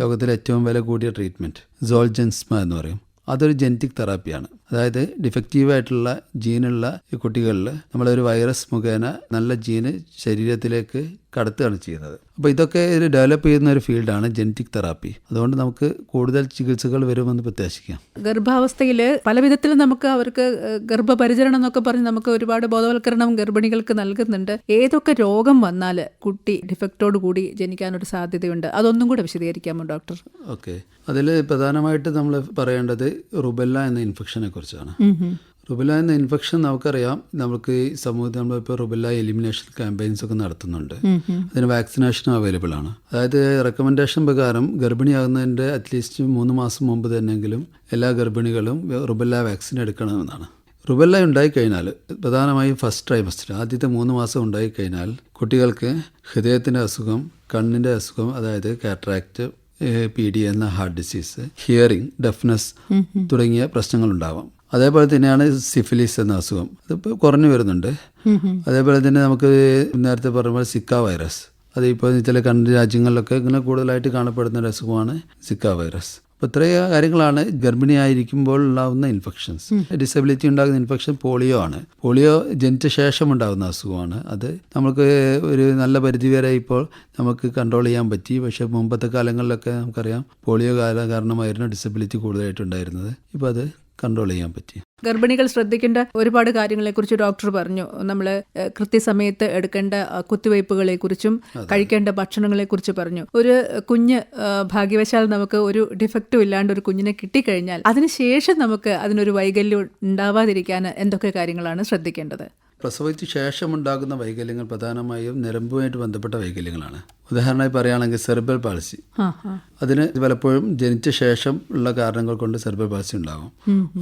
ലോകത്തിലെ ഏറ്റവും വില കൂടിയ ട്രീറ്റ്മെന്റ് സോൾജൻസ്മ എന്ന് പറയും. അതൊരു ജെനറ്റിക് തെറാപ്പിയാണ് അതായത് ഡിഫക്റ്റീവായിട്ടുള്ള ജീനുള്ള ഈ കുട്ടികളിൽ നമ്മളൊരു വൈറസ് മുഖേന നല്ല ജീന് ശരീരത്തിലേക്ക് കടത്തുകയാണ് ചെയ്യുന്നത്. അപ്പോൾ ഇതൊക്കെ ഒരു ഡെവലപ്പ് ചെയ്യുന്ന ഒരു ഫീൽഡാണ് ജെനറ്റിക് തെറാപ്പി അതുകൊണ്ട് നമുക്ക് കൂടുതൽ ചികിത്സകൾ വരുമെന്ന് പ്രത്യാശിക്കാം. ഗർഭാവസ്ഥയിൽ പല വിധത്തിലും നമുക്ക് അവർക്ക് ഗർഭപരിചരണം എന്നൊക്കെ പറഞ്ഞ് നമുക്ക് ഒരുപാട് ബോധവൽക്കരണം ഗർഭിണികൾക്ക് നൽകുന്നുണ്ട്. ഏതൊക്കെ രോഗം വന്നാൽ കുട്ടി ഡിഫക്റ്റോട് കൂടി ജനിക്കാനൊരു സാധ്യതയുണ്ട്? അതൊന്നും കൂടെ വിശദീകരിക്കാമോ ഡോക്ടർ? ഓക്കെ. അതിൽ പ്രധാനമായിട്ട് നമ്മൾ പറയേണ്ടത് റുബെല്ല എന്ന ഇൻഫെക്ഷനെ കുറിച്ചാണ്. റുബില എന്ന ഇൻഫെക്ഷൻ നമുക്കറിയാം. നമുക്ക് ഈ സമൂഹത്തിൽ നമ്മളിപ്പോൾ റുബില എലിമിനേഷൻ ക്യാമ്പയിൻസ് ഒക്കെ നടത്തുന്നുണ്ട്. അതിന് വാക്സിനേഷൻ അവൈലബിൾ ആണ്. അതായത് റെക്കമെൻഡേഷൻ പ്രകാരം ഗർഭിണിയാകുന്നതിന്റെ അറ്റ്ലീസ്റ്റ് മൂന്ന് മാസം മുമ്പ് തന്നെങ്കിലും എല്ലാ ഗർഭിണികളും റുബെല്ല വാക്സിൻ എടുക്കണമെന്നാണ്. റുബെല്ല ഉണ്ടായിക്കഴിഞ്ഞാൽ പ്രധാനമായും ഫസ്റ്റ് ട്രൈമസ്റ്റർ ആദ്യത്തെ മൂന്ന് മാസം ഉണ്ടായിക്കഴിഞ്ഞാൽ കുട്ടികൾക്ക് ഹൃദയത്തിന്റെ അസുഖം കണ്ണിന്റെ അസുഖം അതായത് കാട്രാക്റ്റ് പി ഡി എന്ന ഹാർട്ട് ഡിസീസ് ഹിയറിംഗ് ഡെഫ്നെസ് തുടങ്ങിയ പ്രശ്നങ്ങളുണ്ടാവാം. അതേപോലെ തന്നെയാണ് സിഫിലിസ് എന്ന അസുഖം. അതിപ്പോൾ കുറഞ്ഞു വരുന്നുണ്ട്. അതേപോലെ തന്നെ നമുക്ക് നേരത്തെ പറഞ്ഞ സിക്ക വൈറസ്. അത് ഇപ്പോൾ ചില കണ്ട രാജ്യങ്ങളിലൊക്കെ ഇങ്ങനെ കൂടുതലായിട്ട് കാണപ്പെടുന്ന ഒരു അസുഖമാണ് സിക്ക വൈറസ്. അപ്പോൾ ഇത്രയും കാര്യങ്ങളാണ് ഗർഭിണിയായിരിക്കുമ്പോൾ ഉണ്ടാകുന്ന ഇൻഫെക്ഷൻസ് ഡിസബിലിറ്റി ഉണ്ടാകുന്ന ഇൻഫെക്ഷൻ പോളിയോ ആണ്. പോളിയോ ജനിച്ച ശേഷം ഉണ്ടാകുന്ന അസുഖമാണ്. അത് നമുക്ക് ഒരു നല്ല പരിധി വരെ ഇപ്പോൾ നമുക്ക് കൺട്രോൾ ചെയ്യാൻ പറ്റി. പക്ഷേ മുമ്പത്തെ കാലങ്ങളിലൊക്കെ നമുക്കറിയാം പോളിയോ കാല കാരണമായിരുന്നു ഡിസബിലിറ്റി കൂടുതലായിട്ടുണ്ടായിരുന്നത് ഇപ്പോൾ അത് കൺട്രോൾ ചെയ്യാൻ പറ്റി. ഗർഭിണികൾ ശ്രദ്ധിക്കേണ്ട ഒരുപാട് കാര്യങ്ങളെ കുറിച്ച് ഡോക്ടർ പറഞ്ഞു. നമ്മൾ കൃത്യസമയത്ത് എടുക്കേണ്ട കുത്തിവയ്പ്പുകളെക്കുറിച്ചും കഴിക്കേണ്ട ഭക്ഷണങ്ങളെ കുറിച്ച് പറഞ്ഞു. ഒരു കുഞ്ഞ് ഭാഗ്യവശാൽ നമുക്ക് ഒരു ഡിഫക്റ്റും ഇല്ലാണ്ട് ഒരു കുഞ്ഞിനെ കിട്ടിക്കഴിഞ്ഞാൽ അതിനുശേഷം നമുക്ക് അതിനൊരു വൈകല്യം ഉണ്ടാവാതിരിക്കാൻ എന്തൊക്കെ കാര്യങ്ങളാണ് ശ്രദ്ധിക്കേണ്ടത്? പ്രസവിച്ച ശേഷം ഉണ്ടാകുന്ന വൈകല്യങ്ങൾ പ്രധാനമായും ഞരമ്പുമായിട്ട് ബന്ധപ്പെട്ട വൈകല്യങ്ങളാണ്. ഉദാഹരണമായി പറയുകയാണെങ്കിൽ സെർബൽ പാൾസി അതിന് പലപ്പോഴും ജനിച്ച ശേഷം ഉള്ള കാരണങ്ങൾ കൊണ്ട് സെർബൽ പാൾസി ഉണ്ടാകും.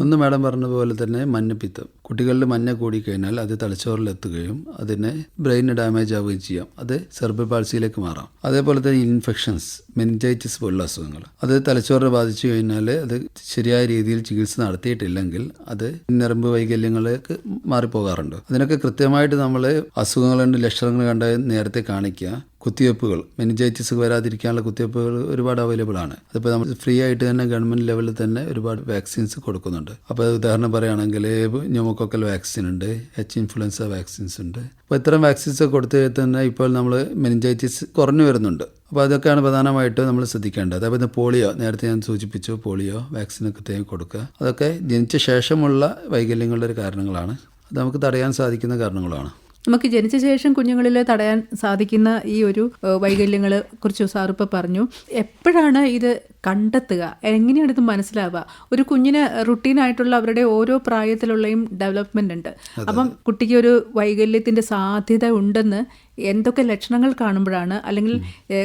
ഒന്ന് മാഡം പറഞ്ഞതുപോലെ തന്നെ മഞ്ഞപ്പിത്തം. കുട്ടികളിൽ മഞ്ഞ കൂടിക്കഴിഞ്ഞാൽ അത് തലച്ചോറിലെത്തുകയും അതിനെ അതിന് ബ്രെയിന് ഡാമേജ് ആവുകയും ചെയ്യാം. അത് സെർബൽ പാൾസിയിലേക്ക് മാറാം. അതേപോലെ തന്നെ ഇൻഫെക്ഷൻസ് മെനിഞ്ചൈറ്റിസ് പോലുള്ള അസുഖങ്ങൾ. അത് തലച്ചോറിനെ ബാധിച്ചു കഴിഞ്ഞാൽ അത് ശരിയായ രീതിയിൽ ചികിത്സ നടത്തിയിട്ടില്ലെങ്കിൽ അത് ഞരമ്പ് വൈകല്യങ്ങളിലേക്ക് മാറിപ്പോകാറുണ്ട്. അതിനൊക്കെ കൃത്യമായിട്ട് നമ്മൾ അസുഖങ്ങളുണ്ട് ലക്ഷണങ്ങൾ കണ്ട് നേരത്തെ കാണിക്കുക. കുത്തിവയ്പ്പുകൾ മെനിജൈറ്റിസ് വരാതിരിക്കാനുള്ള കുത്തിവയ്പ്പുകൾ ഒരുപാട് അവൈലബിൾ ആണ്. അതിപ്പോൾ നമ്മൾ ഫ്രീ ആയിട്ട് തന്നെ ഗവൺമെന്റ് ലെവലിൽ തന്നെ ഒരുപാട് വാക്സിൻസ് കൊടുക്കുന്നുണ്ട്. അപ്പോൾ ഉദാഹരണം പറയുകയാണെങ്കിൽ ന്യൂമോക്കോക്കൽ വാക്സിൻ ഉണ്ട് എച്ച് ഇൻഫ്ലുവൻസ വാക്സിൻസ് ഉണ്ട്. അപ്പോൾ ഇത്തരം വാക്സിൻസ് കൊടുത്തു തന്നെ ഇപ്പോൾ നമ്മൾ മെനിഞ്ചൈറ്റിസ് കുറഞ്ഞു വരുന്നുണ്ട്. അപ്പോൾ അതൊക്കെയാണ് പ്രധാനമായിട്ടും നമ്മൾ ശ്രദ്ധിക്കേണ്ടത്. അതേപോലെ പോളിയോ നേരത്തെ ഞാൻ സൂചിപ്പിച്ചു പോളിയോ വാക്സിനൊക്കെ കൊടുക്കുക. അതൊക്കെ ജനിച്ച ശേഷമുള്ള വൈകല്യങ്ങളുടെ ഒരു കാരണങ്ങളാണ്. അത് നമുക്ക് തടയാൻ സാധിക്കുന്ന കാരണങ്ങളാണ്. നമുക്ക് ജനിച്ച ശേഷം കുഞ്ഞുങ്ങളിൽ തടയാൻ സാധിക്കുന്ന ഈ ഒരു വൈകല്യങ്ങളെ കുറിച്ച് സാറിപ്പോൾ പറഞ്ഞു. എപ്പോഴാണ് ഇത് കണ്ടെത്തുക? എങ്ങനെയാണ് ഇത് മനസ്സിലാവുക? ഒരു കുഞ്ഞിന് റുട്ടീനായിട്ടുള്ള അവരുടെ ഓരോ പ്രായത്തിലുള്ളയും ഡെവലപ്മെന്റ് ഉണ്ട്. അപ്പം കുട്ടിക്ക് ഒരു വൈകല്യത്തിന്റെ സാധ്യത ഉണ്ടെന്ന് എന്തൊക്കെ ലക്ഷണങ്ങൾ കാണുമ്പോഴാണ് അല്ലെങ്കിൽ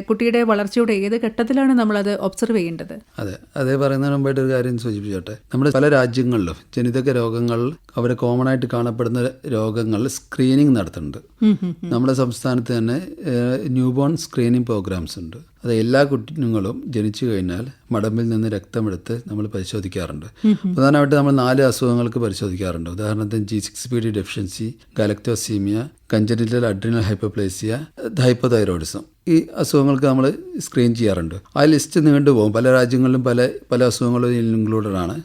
കുട്ടിയുടെ വളർച്ചയുടെ ഏത് ഘട്ടത്തിലാണ് അത് ഒബ്സർവ് ചെയ്യേണ്ടത്? അതെ. അതേ പറയുന്നതിന് മുമ്പായിട്ട് ഒരു കാര്യം സൂചിപ്പിച്ചോട്ടെ. നമ്മുടെ പല രാജ്യങ്ങളിലും ജനിതക രോഗങ്ങൾ അവർ കോമൺ ആയിട്ട് കാണപ്പെടുന്ന രോഗങ്ങൾ സ്ക്രീനിങ് നടത്തുന്നുണ്ട്. നമ്മുടെ സംസ്ഥാനത്ത് തന്നെ ന്യൂബോൺ സ്ക്രീനിങ് പ്രോഗ്രാംസ് ഉണ്ട്. അത് എല്ലാ കുഞ്ഞുങ്ങളും ജനിച്ചു കഴിഞ്ഞാൽ മടമ്പിൽ നിന്ന് രക്തമെടുത്ത് നമ്മൾ പരിശോധിക്കാറുണ്ട്. പ്രധാനമായിട്ട് നമ്മൾ നാല് അസുഖങ്ങൾക്ക് പരിശോധിക്കാറുണ്ട്. ഉദാഹരണത്തിന് G six P D deficiency galactosaemia congenital adrenal hypoplasia hypothyroidism ഈ അസുഖങ്ങൾക്ക് നമ്മൾ സ്ക്രീൻ ചെയ്യാറുണ്ട്. ആ ലിസ്റ്റ് നീണ്ടു പോകും. പല രാജ്യങ്ങളിലും പല പല അസുഖങ്ങളും ഇൻക്ലൂഡഡ് ആണ്.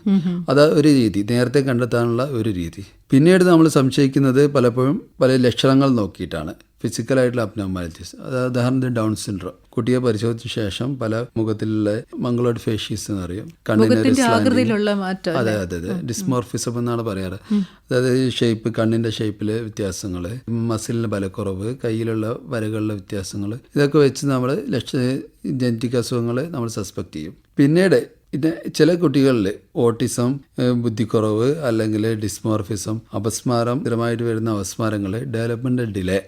അത് ഒരു രീതി. നേരത്തെ കണ്ടെത്താനുള്ള ഒരു രീതി. പിന്നീട് നമ്മൾ സംശയിക്കുന്നത് പലപ്പോഴും പല ലക്ഷണങ്ങൾ നോക്കിയിട്ടാണ്. ഫിസിക്കലായിട്ടുള്ള അബ്നോർമാലിറ്റീസ് അതായത് ഉദാഹരണത്തിന് ഡൗൺ സിൻഡ്രോം കുട്ടിയെ പരിശോധിച്ച ശേഷം പല മുഖത്തിലുള്ള മംഗളോഡ് ഫേഷ്യസ് എന്ന് പറയും. കണ്ണിന് ഒരു മുഖത്തിന്റെ slanting. ആകൃതിയിലുള്ള മാറ്റം അതെ അതെ അതെ. ഡിസ്മോർഫിസം എന്നാണ് പറയാറ്. അതായത് ഷേപ്പ് കണ്ണിന്റെ ഷേപ്പിലെ വ്യത്യാസങ്ങൾ മസിലിന് ബലക്കുറവ് കയ്യിലുള്ള വരകളിലെ വ്യത്യാസങ്ങൾ ഇതൊക്കെ വെച്ച് നമ്മൾ ലക്ഷ ജനറ്റിക് അസുഖങ്ങളെ നമ്മൾ സസ്പെക്ട് ചെയ്യും. പിന്നീട് ഇത് ചില കുട്ടികളിൽ ഓട്ടിസം ബുദ്ധിക്കുറവ് അല്ലെങ്കിൽ ഡിസ്മോർഫിസം അപസ്മാരം സ്ഥിരമായിട്ട് വരുന്ന അപസ്മാരങ്ങൾ ഡെവലപ്മെന്റ് ഡിലേ.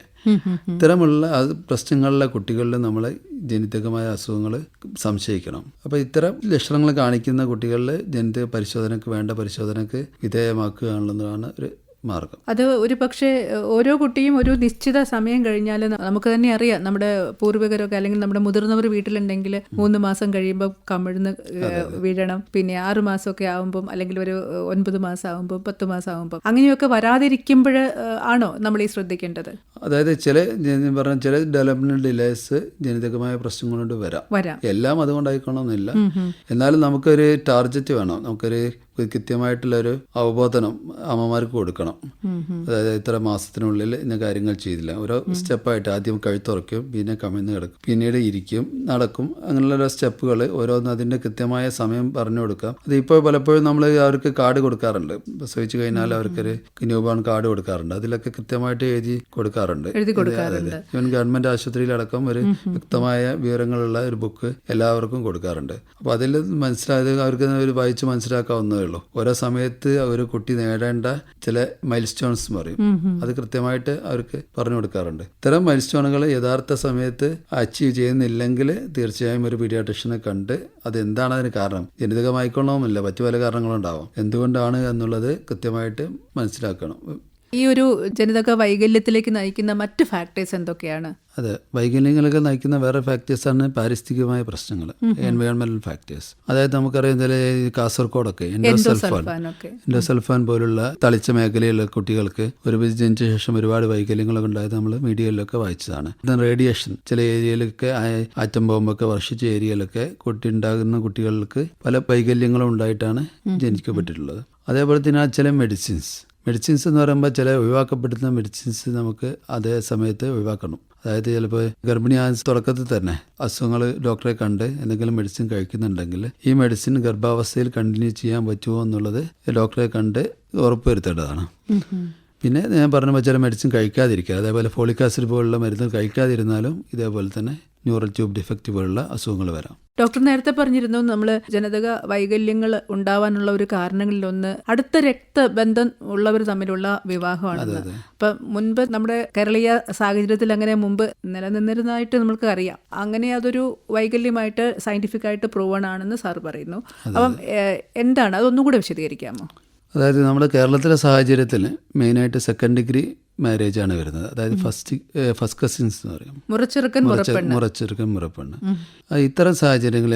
ഇത്തരമുള്ള പ്രശ്നങ്ങളിലെ കുട്ടികളിൽ നമ്മൾ ജനിതകമായ അസുഖങ്ങൾ സംശയിക്കണം. അപ്പോൾ ഇത്തരം ലക്ഷണങ്ങൾ കാണിക്കുന്ന കുട്ടികളിൽ ജനിതക പരിശോധനയ്ക്ക് വേണ്ട പരിശോധനയ്ക്ക് വിധേയമാക്കുക എന്നുള്ളതാണ് ഒരു മാർഗം. അത് ഒരു പക്ഷേ ഓരോ കുട്ടിയും ഒരു നിശ്ചിത സമയം കഴിഞ്ഞാൽ നമുക്ക് തന്നെ അറിയാം നമ്മുടെ പൂർവികരൊക്കെ അല്ലെങ്കിൽ നമ്മുടെ മുതിർന്നവർ വീട്ടിലുണ്ടെങ്കിൽ മൂന്ന് മാസം കഴിയുമ്പോൾ കമിഴ്ന്ന് വീഴണം. പിന്നെ ആറു മാസമൊക്കെ ആകുമ്പം അല്ലെങ്കിൽ ഒരു ഒൻപത് മാസം ആകുമ്പോൾ പത്ത് മാസം ആകുമ്പോൾ അങ്ങനെയൊക്കെ വരാതിരിക്കുമ്പോൾ ആണോ നമ്മൾ ഈ ശ്രദ്ധിക്കേണ്ടത്? അതായത് ചില ഞാൻ പറഞ്ഞ ചില ഡെവലപ്മെന്റ് ഡിലേസ് ജനിതകമായ പ്രശ്നം കൊണ്ട് വരാം. വരാം. എല്ലാം അതുകൊണ്ടായിക്കണമെന്നില്ല എന്നാലും നമുക്കൊരു ടാർജറ്റ് വേണം. നമുക്കൊരു കൃത്യമായിട്ടുള്ളൊരു അവബോധനം അമ്മമാർക്ക് കൊടുക്കണം. അതായത് ഇത്ര മാസത്തിനുള്ളിൽ ഇന്ന കാര്യങ്ങൾ ചെയ്തില്ല. ഓരോ സ്റ്റെപ്പായിട്ട് ആദ്യം കഴുത്തുറക്കും പിന്നെ കമിഴ്ന്ന് കിടക്കും പിന്നീട് ഇരിക്കും നടക്കും. അങ്ങനെയുള്ള സ്റ്റെപ്പുകൾ ഓരോന്ന് അതിന്റെ കൃത്യമായ സമയം പറഞ്ഞു കൊടുക്കാം. അതിപ്പോൾ പലപ്പോഴും നമ്മൾ അവർക്ക് കാർഡ് കൊടുക്കാറുണ്ട്. പ്രസവിച്ച് കഴിഞ്ഞാൽ അവർക്കൊരു ന്യൂബോൺ കാർഡ് കൊടുക്കാറുണ്ട്. അതിലൊക്കെ കൃത്യമായിട്ട് എഴുതി കൊടുക്കാറുണ്ട്. ഈവൻ ഗവൺമെന്റ് ആശുപത്രിയിലടക്കം ഒരു വ്യക്തമായ വിവരങ്ങളുള്ള ഒരു ബുക്ക് എല്ലാവർക്കും കൊടുക്കാറുണ്ട്. അപ്പോൾ അതിൽ മനസ്സിലായത് അവർക്ക് ഒരു വായിച്ച് മനസ്സിലാക്കാവുന്നതേ ഉള്ളൂ ഓരോ സമയത്ത് ഒരു കുട്ടി നേടേണ്ട ചില മൈൽ സ്റ്റോൺസ് പറയും. അത് കൃത്യമായിട്ട് അവർക്ക് പറഞ്ഞു കൊടുക്കാറുണ്ട്. ഇത്തരം മൈൽ സ്റ്റോണുകൾ യഥാർത്ഥ സമയത്ത് അച്ചീവ് ചെയ്യുന്നില്ലെങ്കിൽ തീർച്ചയായും ഒരു പീഡിയാട്രിഷനെ കണ്ട് അതെന്താണ് അതിന് കാരണം? ജനിതകമായിക്കൊള്ളണമെന്നില്ല മറ്റു പല കാരണങ്ങളും കാരണങ്ങളുണ്ടാവാം എന്തുകൊണ്ടാണ് എന്നുള്ളത് കൃത്യമായിട്ട് മനസ്സിലാക്കണം. ഈ ഒരു ജനിതക വൈകല്യത്തിലേക്ക് നയിക്കുന്ന മറ്റ് ഫാക്ടേഴ്സ് എന്തൊക്കെയാണ്? അതെ വൈകല്യങ്ങളൊക്കെ നയിക്കുന്ന വേറെ ഫാക്ടേഴ്സാണ് പാരിസ്ഥിതികമായ പ്രശ്നങ്ങൾ എൻവയോൺമെന്റൽ ഫാക്ടേഴ്സ് അതായത് നമുക്കറിയാം കാസർഗോഡൊക്കെ എൻഡോസൾഫാൻ എൻഡോസൾഫാൻ പോലുള്ള തളിച്ച മേഖലയിലുള്ള കുട്ടികൾക്ക് ഒരു ജനിച്ച ശേഷം ഒരുപാട് വൈകല്യങ്ങളൊക്കെ ഉണ്ടായത് നമ്മൾ മീഡിയയിലൊക്കെ വായിച്ചതാണ്. റേഡിയേഷൻ ചില ഏരിയയിലൊക്കെ ആറ്റം ബോംബൊക്കെ വർഷിച്ച ഏരിയയിലൊക്കെ കുട്ടി ഉണ്ടാകുന്ന കുട്ടികൾക്ക് പല വൈകല്യങ്ങളും ഉണ്ടായിട്ടാണ് ജനിക്കപ്പെട്ടിട്ടുള്ളത്. അതേപോലെ തന്നെ ചില മെഡിസിൻസ് മെഡിസിൻസ് എന്ന് പറയുമ്പോൾ ചില ഒഴിവാക്കപ്പെടുന്ന മെഡിസിൻസ് നമുക്ക് അതേ സമയത്ത് ഒഴിവാക്കണം. അതായത് ചിലപ്പോൾ ഗർഭിണിയായ തുടക്കത്തിൽ തന്നെ അസുഖങ്ങൾ ഡോക്ടറെ കണ്ട് എന്തെങ്കിലും മെഡിസിൻ കഴിക്കുന്നുണ്ടെങ്കിൽ ഈ മെഡിസിൻ ഗർഭാവസ്ഥയിൽ കണ്ടിന്യൂ ചെയ്യാൻ പറ്റുമോ എന്നുള്ളത് ഡോക്ടറെ കണ്ട് ഉറപ്പുവരുത്തേണ്ടതാണ്. പിന്നെ ഞാൻ പറഞ്ഞ ചില മെഡിസിൻ കഴിക്കാതിരിക്കുക. അതേപോലെ ഫോളിക് ആസിഡ് പോലുള്ള മരുന്ന് കഴിക്കാതിരുന്നാലും ഇതേപോലെ തന്നെ ന്യൂറൽ ട്യൂബ് ഡിഫക്റ്റ് പോലുള്ള അസുഖങ്ങൾ വരാം. ഡോക്ടർ നേരത്തെ പറഞ്ഞിരുന്നു നമ്മൾ ജനിതക വൈകല്യങ്ങൾ ഉണ്ടാവാനുള്ള ഒരു കാരണങ്ങളിൽ ഒന്ന് അടുത്ത രക്തബന്ധം ഉള്ളവർ തമ്മിലുള്ള വിവാഹമാണ്. അപ്പൊ മുൻപ് നമ്മുടെ കേരളീയ സാഹചര്യത്തിൽ അങ്ങനെ മുമ്പ് നിലനിന്നിരുന്നതായിട്ട് നമുക്ക് അറിയാം. അങ്ങനെ അതൊരു വൈകല്യമായിട്ട് സയന്റിഫിക് ആയിട്ട് പ്രൂവൺ ആണെന്ന് സാർ പറയുന്നു. അപ്പം എന്താണ്? അതൊന്നും കൂടെ വിശദീകരിക്കാമോ? അതായത് നമ്മുടെ കേരളത്തിലെ സാഹചര്യത്തിൽ മെയിനായിട്ട് സെക്കൻഡ് ഡിഗ്രി മാരേജ് ആണ് വരുന്നത്. അതായത് ഫസ്റ്റ് ഫസ്റ്റ് കസിൻസ് എന്ന് പറയും. മുറച്ചെറുക്കൻ മുറച്ച- മുറച്ചെറുക്കൻ മുറപ്പെണ്ണ്. ഇത്തരം സാഹചര്യങ്ങൾ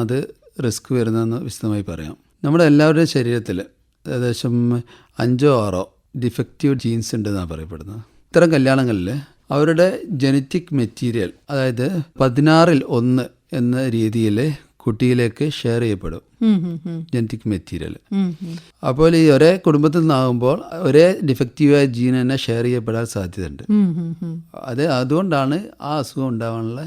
അത് റിസ്ക് വരുന്നതെന്ന് വിശദമായി പറയാം. നമ്മുടെ എല്ലാവരുടെയും ശരീരത്തിൽ ഏകദേശം അഞ്ചോ ആറോ ഡിഫക്റ്റീവ് ജീൻസ് ഉണ്ടെന്നാണ് പറയപ്പെടുന്നത്. ഇത്തരം കല്യാണങ്ങളിൽ അവരുടെ ജനറ്റിക് മെറ്റീരിയൽ അതായത് പതിനാറിൽ ഒന്ന് എന്ന രീതിയിൽ കുട്ടിയിലേക്ക് ഷെയർ ചെയ്യപ്പെടും. ജനറ്റിക് മെറ്റീരിയൽ അപ്പോൾ ഈ ഒരേ കുടുംബത്തിൽ നിന്നാകുമ്പോൾ ഒരേ ഡിഫക്റ്റീവായ ജീൻ തന്നെ ഷെയർ ചെയ്യപ്പെടാൻ സാധ്യതയുണ്ട്. അത് അതുകൊണ്ടാണ് ആ അസുഖം ഉണ്ടാവാനുള്ള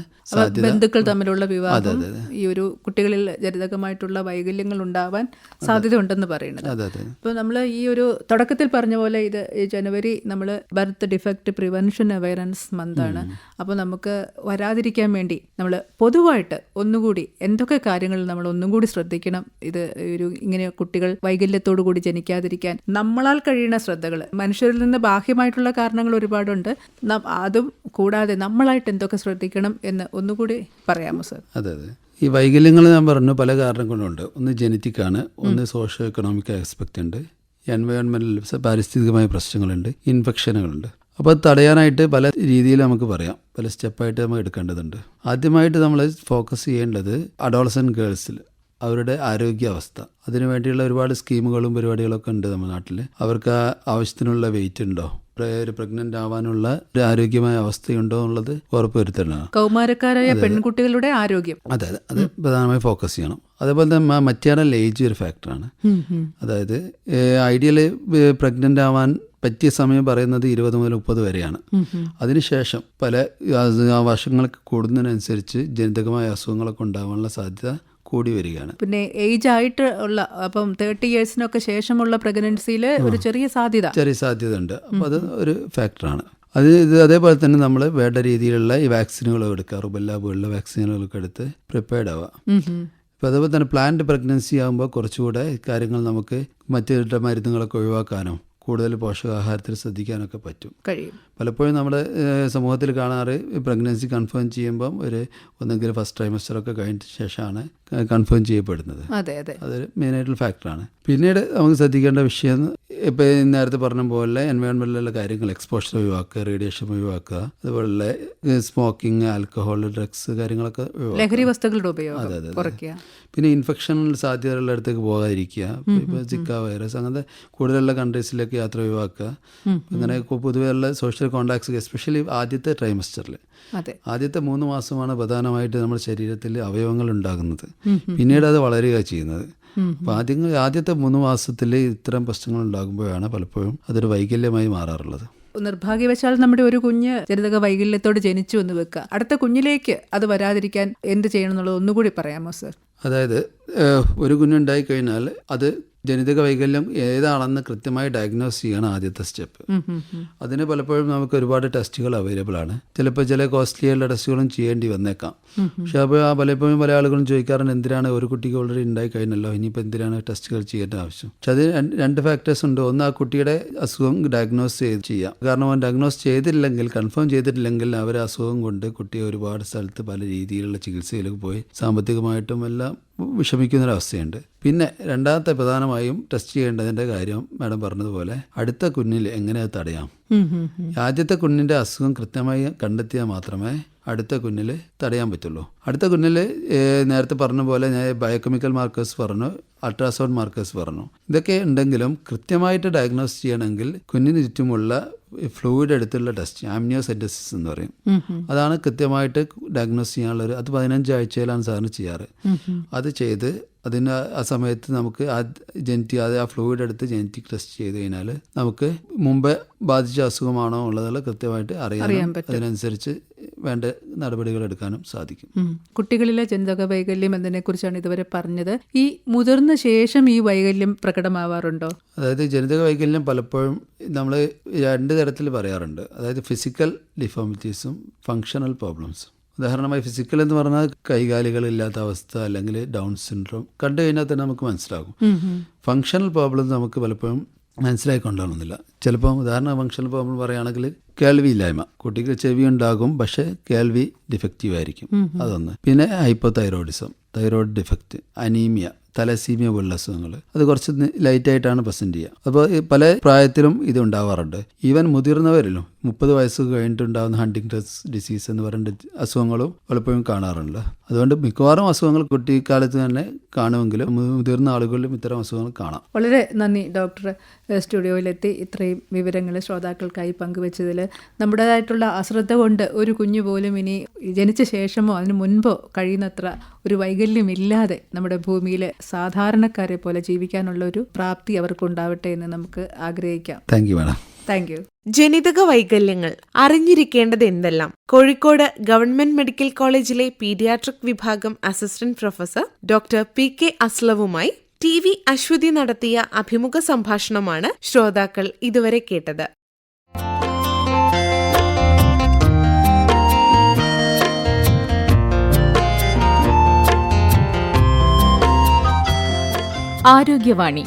ബന്ധുക്കൾ തമ്മിലുള്ള വിവാഹം ഈ ഒരു കുട്ടികളിൽ ജനിതകമായിട്ടുള്ള വൈകല്യങ്ങൾ ഉണ്ടാവാൻ സാധ്യത ഉണ്ടെന്ന് പറയുന്നത്. അപ്പോൾ നമ്മൾ ഈ ഒരു തുടക്കത്തിൽ പറഞ്ഞ പോലെ ഇത് ജനുവരി നമ്മൾ ബർത്ത് ഡിഫക്റ്റ് പ്രിവെൻഷൻ അവയർനെസ് മന്താണ് അപ്പോൾ നമുക്ക് വരാതിരിക്കാൻ വേണ്ടി നമ്മൾ പൊതുവായിട്ട് ഒന്നുകൂടി എന്തൊക്കെ കാര്യങ്ങൾ നമ്മൾ ഒന്നും കൂടി ശ്രദ്ധിക്കണം ഇത് ഒരു ഇങ്ങനെ കുട്ടികൾ വൈകല്യത്തോടു കൂടി ജനിക്കാതിരിക്കാൻ നമ്മളാൽ കഴിയുന്ന ശ്രദ്ധകൾ. മനുഷ്യരിൽ നിന്ന് ബാഹ്യമായിട്ടുള്ള കാരണങ്ങൾ ഒരുപാടുണ്ട്. അതും കൂടാതെ നമ്മളായിട്ട് എന്തൊക്കെ ശ്രദ്ധിക്കണം എന്ന് ഒന്നുകൂടി പറയാമോ സർ? അതെ അതെ. ഈ വൈകല്യങ്ങൾ ഞാൻ പറഞ്ഞു പല കാരണം കൊണ്ടുണ്ട് ഒന്ന് ജനറ്റിക് ആണ് ഒന്ന് സോഷ്യോ എക്കണോമിക് ആസ്പെക്റ്റ് ഉണ്ട് എൻവയോൺമെന്റൽ പാരിസ്ഥിതികമായ പ്രശ്നങ്ങളുണ്ട് ഇൻഫെക്ഷനുകളുണ്ട്. അപ്പോൾ അത് തടയാനായിട്ട് പല രീതിയിൽ നമുക്ക് പറയാം. പല സ്റ്റെപ്പായിട്ട് നമ്മൾ എടുക്കേണ്ടതുണ്ട്. ആദ്യമായിട്ട് നമ്മൾ ഫോക്കസ് ചെയ്യേണ്ടത് അഡോളസൻ ഗേൾസിൽ അവരുടെ ആരോഗ്യാവസ്ഥ. അതിനു വേണ്ടിയുള്ള ഒരുപാട് സ്കീമുകളും പരിപാടികളൊക്കെ ഉണ്ട് നമ്മുടെ നാട്ടിൽ അവർക്ക് ആവശ്യത്തിനുള്ള വെയിറ്റ് ഉണ്ടോ? ഒരു പ്രഗ്നന്റ് ആവാനുള്ള ഒരു ആരോഗ്യമായ അവസ്ഥയുണ്ടോ എന്നുള്ളത് ഉറപ്പുവരുത്തേണ്ടതാണ് കൗമാരക്കാരായ പെൺകുട്ടികളുടെ ആരോഗ്യം. അതെ അതെ. അത് പ്രധാനമായി ഫോക്കസ് ചെയ്യണം. അതേപോലെ തന്നെ മറ്റേ ഏജ് ഒരു ഫാക്ടറാണ് അതായത് ഐഡിയലി പ്രഗ്നന്റ് ആവാൻ പറ്റിയ സമയം പറയുന്നത് ഇരുപത് മുതൽ മുപ്പത് വരെയാണ്. അതിനുശേഷം പല വർഷങ്ങളൊക്കെ വർഷങ്ങൾക്ക് കൂടുന്നതിനനുസരിച്ച് ജനിതകമായ അസുഖങ്ങളൊക്കെ ഉണ്ടാകാനുള്ള സാധ്യത കൂടി വരികയാണ്. പിന്നെ ഏജ് ആയിട്ട് ഉള്ള അപ്പം തേർട്ടി ഇയേഴ്സിനൊക്കെ ശേഷമുള്ള പ്രഗ്നൻസിയിൽ ഒരു ചെറിയ സാധ്യത. ചെറിയ സാധ്യത ഉണ്ട് അപ്പോൾ അത് ഒരു ഫാക്ടറാണ് അത് ഇത് അതേപോലെ തന്നെ നമ്മൾ വേണ്ട രീതിയിലുള്ള ഈ വാക്സിനുകൾ എടുക്കുക. റുബല്ല പോലുള്ള വാക്സിനുകളൊക്കെ എടുത്ത് പ്രിപ്പയർഡ് ആവുക. ഇപ്പോൾ അതേപോലെ തന്നെ പ്ലാന്റ് പ്രഗ്നൻസി ആകുമ്പോൾ കുറച്ചുകൂടെ കാര്യങ്ങൾ നമുക്ക് മറ്റു മരുന്നുകളൊക്കെ ഒഴിവാക്കാനോ കൂടുതൽ പോഷകാഹാരത്തിൽ ശ്രദ്ധിക്കാനൊക്കെ പറ്റും. കഴിയും. പലപ്പോഴും നമ്മുടെ സമൂഹത്തിൽ കാണാറ് പ്രഗ്നൻസി കൺഫേം ചെയ്യുമ്പം ഒരു ഒന്നെങ്കിൽ ഫസ്റ്റ് ട്രൈമസ്റ്ററൊക്കെ കഴിഞ്ഞ ശേഷമാണ് കൺഫേം ചെയ്യപ്പെടുന്നത്. അതെ അതെ. അതൊരു മെയിനായിട്ടുള്ള ഫാക്ടറാണ് പിന്നീട് നമുക്ക് ശ്രദ്ധിക്കേണ്ട വിഷയം ഇപ്പോൾ നേരത്തെ പറഞ്ഞ പോലെ എൻവയോൺമെന്റിലുള്ള കാര്യങ്ങൾ എക്സ്പോഷർ ഒഴിവാക്കുക റേഡിയേഷൻ ഒഴിവാക്കുക അതുപോലെ സ്മോക്കിംഗ് ആൽക്കഹോൾ ഡ്രഗ്സ് കാര്യങ്ങളൊക്കെ ലഹരി വസ്തുക്കളുടെ ഉപയോഗം കുറയ്ക്കുക. പിന്നെ ഇൻഫെക്ഷൻ സാധ്യതയുള്ള അടുത്തേക്ക് പോകാതിരിക്കുക. ഇപ്പോൾ സിക്ക വൈറസ് അങ്ങനത്തെ കൂടുതലുള്ള കൺട്രീസിലേക്ക് യാത്ര ഒഴിവാക്കുക. അങ്ങനെ കൊ- പൊതുവെയുള്ള സോഷ്യൽ കോണ്ടാക്ട്സ് എസ്പെഷ്യലി ആദ്യത്തെ ട്രൈമസ്റ്ററിൽ ആദ്യത്തെ മൂന്ന് മാസമാണ് പ്രധാനമായിട്ട് നമ്മുടെ ശരീരത്തിൽ അവയവങ്ങൾ ഉണ്ടാകുന്നത്. പിന്നീട് അത് വളരുക ചെയ്യുന്നത്. അപ്പോൾ ആദ്യം ആദ്യത്തെ മൂന്ന് മാസത്തിൽ ഇത്തരം പ്രശ്നങ്ങൾ ഉണ്ടാകുമ്പോഴാണ് പലപ്പോഴും അതൊരു വൈകല്യമായി മാറാറുള്ളത്. നിർഭാഗ്യവശാൽ നമ്മുടെ ഒരു കുഞ്ഞ് ചെറുതക വൈകല്യത്തോട് ജനിച്ചു എന്ന് വെക്കുക. അടുത്ത കുഞ്ഞിലേക്ക് അത് വരാതിരിക്കാൻ എന്ത് ചെയ്യണം എന്നുള്ളത് ഒന്നുകൂടി പറയാമോ സർ? അതായത് ഒരു കുഞ്ഞുണ്ടായി കഴിഞ്ഞാൽ അത് ജനിതക വൈകല്യം ഏതാണെന്ന് കൃത്യമായി ഡയഗ്നോസ് ചെയ്യണം ആദ്യത്തെ സ്റ്റെപ്പ് അതിന് പലപ്പോഴും നമുക്ക് ഒരുപാട് ടെസ്റ്റുകൾ അവൈലബിൾ ആണ്. ചിലപ്പോൾ ചില കോസ്റ്റ്ലിയുള്ള ടെസ്റ്റുകളും ചെയ്യേണ്ടി വന്നേക്കാം. പക്ഷെ അപ്പോൾ ആ പലപ്പോഴും പല ആളുകളും ചോദിക്കാറുണ്ട് എന്തിനാണ് ഒരു കുട്ടിക്ക് ഓൾറെഡി ഉണ്ടായി കഴിഞ്ഞല്ലോ? ഇനിയിപ്പോൾ എന്തിനാണ് ടെസ്റ്റുകൾ ചെയ്യേണ്ട ആവശ്യം? പക്ഷെ അത് രണ്ട് രണ്ട് ഫാക്ടേഴ്സ് ഉണ്ട്. ഒന്ന് ആ കുട്ടിയുടെ അസുഖം ഡയഗ്നോസ് ചെയ്ത് ചെയ്യാം. കാരണം അവൻ ഡയഗ്നോസ് ചെയ്തില്ലെങ്കിൽ കൺഫേം ചെയ്തിട്ടില്ലെങ്കിൽ അവർ അസുഖം കൊണ്ട് കുട്ടിയെ ഒരുപാട് സ്ഥലത്ത് പല രീതിയിലുള്ള ചികിത്സയിലേക്ക് പോയി. സാമ്പത്തികമായിട്ടും എല്ലാം വിഷമിക്കുന്നൊരവസ്ഥയുണ്ട്. പിന്നെ രണ്ടാമത്തെ പ്രധാനമായും ടെസ്റ്റ് ചെയ്യേണ്ടതിന്റെ കാര്യം മാഡം പറഞ്ഞതുപോലെ അടുത്ത കുഞ്ഞിൽ എങ്ങനെ അത് തടയാം? ആദ്യത്തെ കുഞ്ഞിന്റെ അസുഖം കൃത്യമായി കണ്ടെത്തിയാൽ മാത്രമേ അടുത്ത കുഞ്ഞിൽ തടയാൻ പറ്റുള്ളൂ. അടുത്ത കുഞ്ഞിൽ നേരത്തെ പറഞ്ഞ പോലെ ഞാൻ ബയോകെമിക്കൽ മാർക്കേഴ്സ് പറഞ്ഞു അൾട്രാസൗണ്ട് മാർക്കേഴ്സ് പറഞ്ഞു. ഇതൊക്കെ ഉണ്ടെങ്കിലും കൃത്യമായിട്ട് ഡയഗ്നോസ് ചെയ്യണമെങ്കിൽ കുഞ്ഞിന് ചുറ്റുമുള്ള ഫ്ലൂയിഡ് എടുത്തുള്ള ടെസ്റ്റ് ആംനിയോസെന്റസിസ് എന്ന് പറയും. അതാണ് കൃത്യമായിട്ട് ഡയഗ്നോസ് ചെയ്യാനുള്ളത് അത് പതിനഞ്ച് ആഴ്ചയിലാണ് സാറിന് ചെയ്യാറ്. അത് ചെയ്ത് അതിന് ആ സമയത്ത് നമുക്ക് ആ ജനറ്റിക് അത് ആ ഫ്ലൂയിഡ് എടുത്ത് ജനറ്റിക് ടെസ്റ്റ് ചെയ്ത് കഴിഞ്ഞാൽ നമുക്ക് മുമ്പേ ബാധിച്ച അസുഖമാണോ ഉള്ളതെല്ലാം കൃത്യമായിട്ട് അറിയാൻ അതിനനുസരിച്ച് വേണ്ട നടപടികൾ എടുക്കാനും സാധിക്കും. കുട്ടികളിലെ ജനിതക വൈകല്യം എന്നതിനെക്കുറിച്ചാണ് ഇതുവരെ പറഞ്ഞത്. ഈ മുതിർന്ന ശേഷം ഈ വൈകല്യം പ്രകടമാവാറുണ്ടോ? അതായത് ജനിതക വൈകല്യം പലപ്പോഴും നമ്മൾ രണ്ട് തരത്തിൽ പറയാറുണ്ട്. അതായത് ഫിസിക്കൽ ഡിഫോമിറ്റീസും ഫങ്ഷണൽ പ്രോബ്ലംസും ഉദാഹരണമായി ഫിസിക്കൽ എന്ന് പറഞ്ഞാൽ കൈകാലികൾ ഇല്ലാത്ത അവസ്ഥ അല്ലെങ്കിൽ ഡൗൺ സിൻഡ്രോം കണ്ടു കഴിഞ്ഞാൽ തന്നെ നമുക്ക് മനസ്സിലാകും. ഫങ്ഷണൽ പ്രോബ്ലം നമുക്ക് പലപ്പോഴും മനസ്സിലായിക്കൊണ്ടാണെന്നില്ല ചിലപ്പം ഉദാഹരണ ഫങ്ഷണൽ പ്രോബ്ലം പറയുകയാണെങ്കിൽ കേൾവിയില്ലായ്മ കുട്ടിക്ക് ചെവി ഉണ്ടാകും പക്ഷേ കേൾവി ഡിഫക്റ്റീവ് ആയിരിക്കും. അതൊന്ന്. പിന്നെ hypothyroidism thyroid defect anaemia thalassaemia പോലുള്ള അസുഖങ്ങൾ അത് കുറച്ച് ലൈറ്റായിട്ടാണ് പ്രസന്റ് ചെയ്യുക. അപ്പോൾ പല പ്രായത്തിലും ഇത് ഉണ്ടാവാറുണ്ട്. ഈവൻ മുതിർന്നവരിലും മുപ്പത് വയസ്സ് കഴിഞ്ഞിട്ടുണ്ടാകുന്ന ഹണ്ടിങ്ടൺസ് ഡിസീസ് എന്ന് പറയുന്ന അസുഖങ്ങളും പലപ്പോഴും കാണാറുണ്ട്. അതുകൊണ്ട് മിക്കവാറും അസുഖങ്ങൾ കുട്ടിക്കാലത്ത് തന്നെ കാണുമെങ്കിലും മുതിർന്ന ആളുകളിലും ഇത്തരം അസുഖങ്ങൾ കാണാം. വളരെ നന്ദി ഡോക്ടർ സ്റ്റുഡിയോയിലെത്തി ഇത്രയും വിവരങ്ങൾ ശ്രോതാക്കൾക്കായി പങ്കുവച്ചതിൽ. നമ്മുടേതായിട്ടുള്ള അശ്രദ്ധ കൊണ്ട് ഒരു കുഞ്ഞു പോലും ഇനി ജനിച്ച ശേഷമോ അതിന് മുൻപോ കഴിയുന്നത്ര ഒരു വൈകല്യമില്ലാതെ നമ്മുടെ ഭൂമിയിൽ സാധാരണക്കാരെ പോലെ ജീവിക്കാനുള്ള ഒരു പ്രാപ്തി അവർക്കുണ്ടാവട്ടെ എന്ന് നമുക്ക് ആഗ്രഹിക്കാം. Thank you madam thank you ജനിതക വൈകല്യങ്ങൾ അറിഞ്ഞിരിക്കേണ്ടത് എന്തെല്ലാം? കോഴിക്കോട് ഗവൺമെന്റ് മെഡിക്കൽ കോളേജിലെ പീഡിയാട്രിക് വിഭാഗം assistant professor doctor P K അസ്ലവുമായി T V Aswathy നടത്തിയ അഭിമുഖ സംഭാഷണമാണ് ശ്രോതാക്കൾ ഇതുവരെ കേട്ടത്. ആരോഗ്യവാണി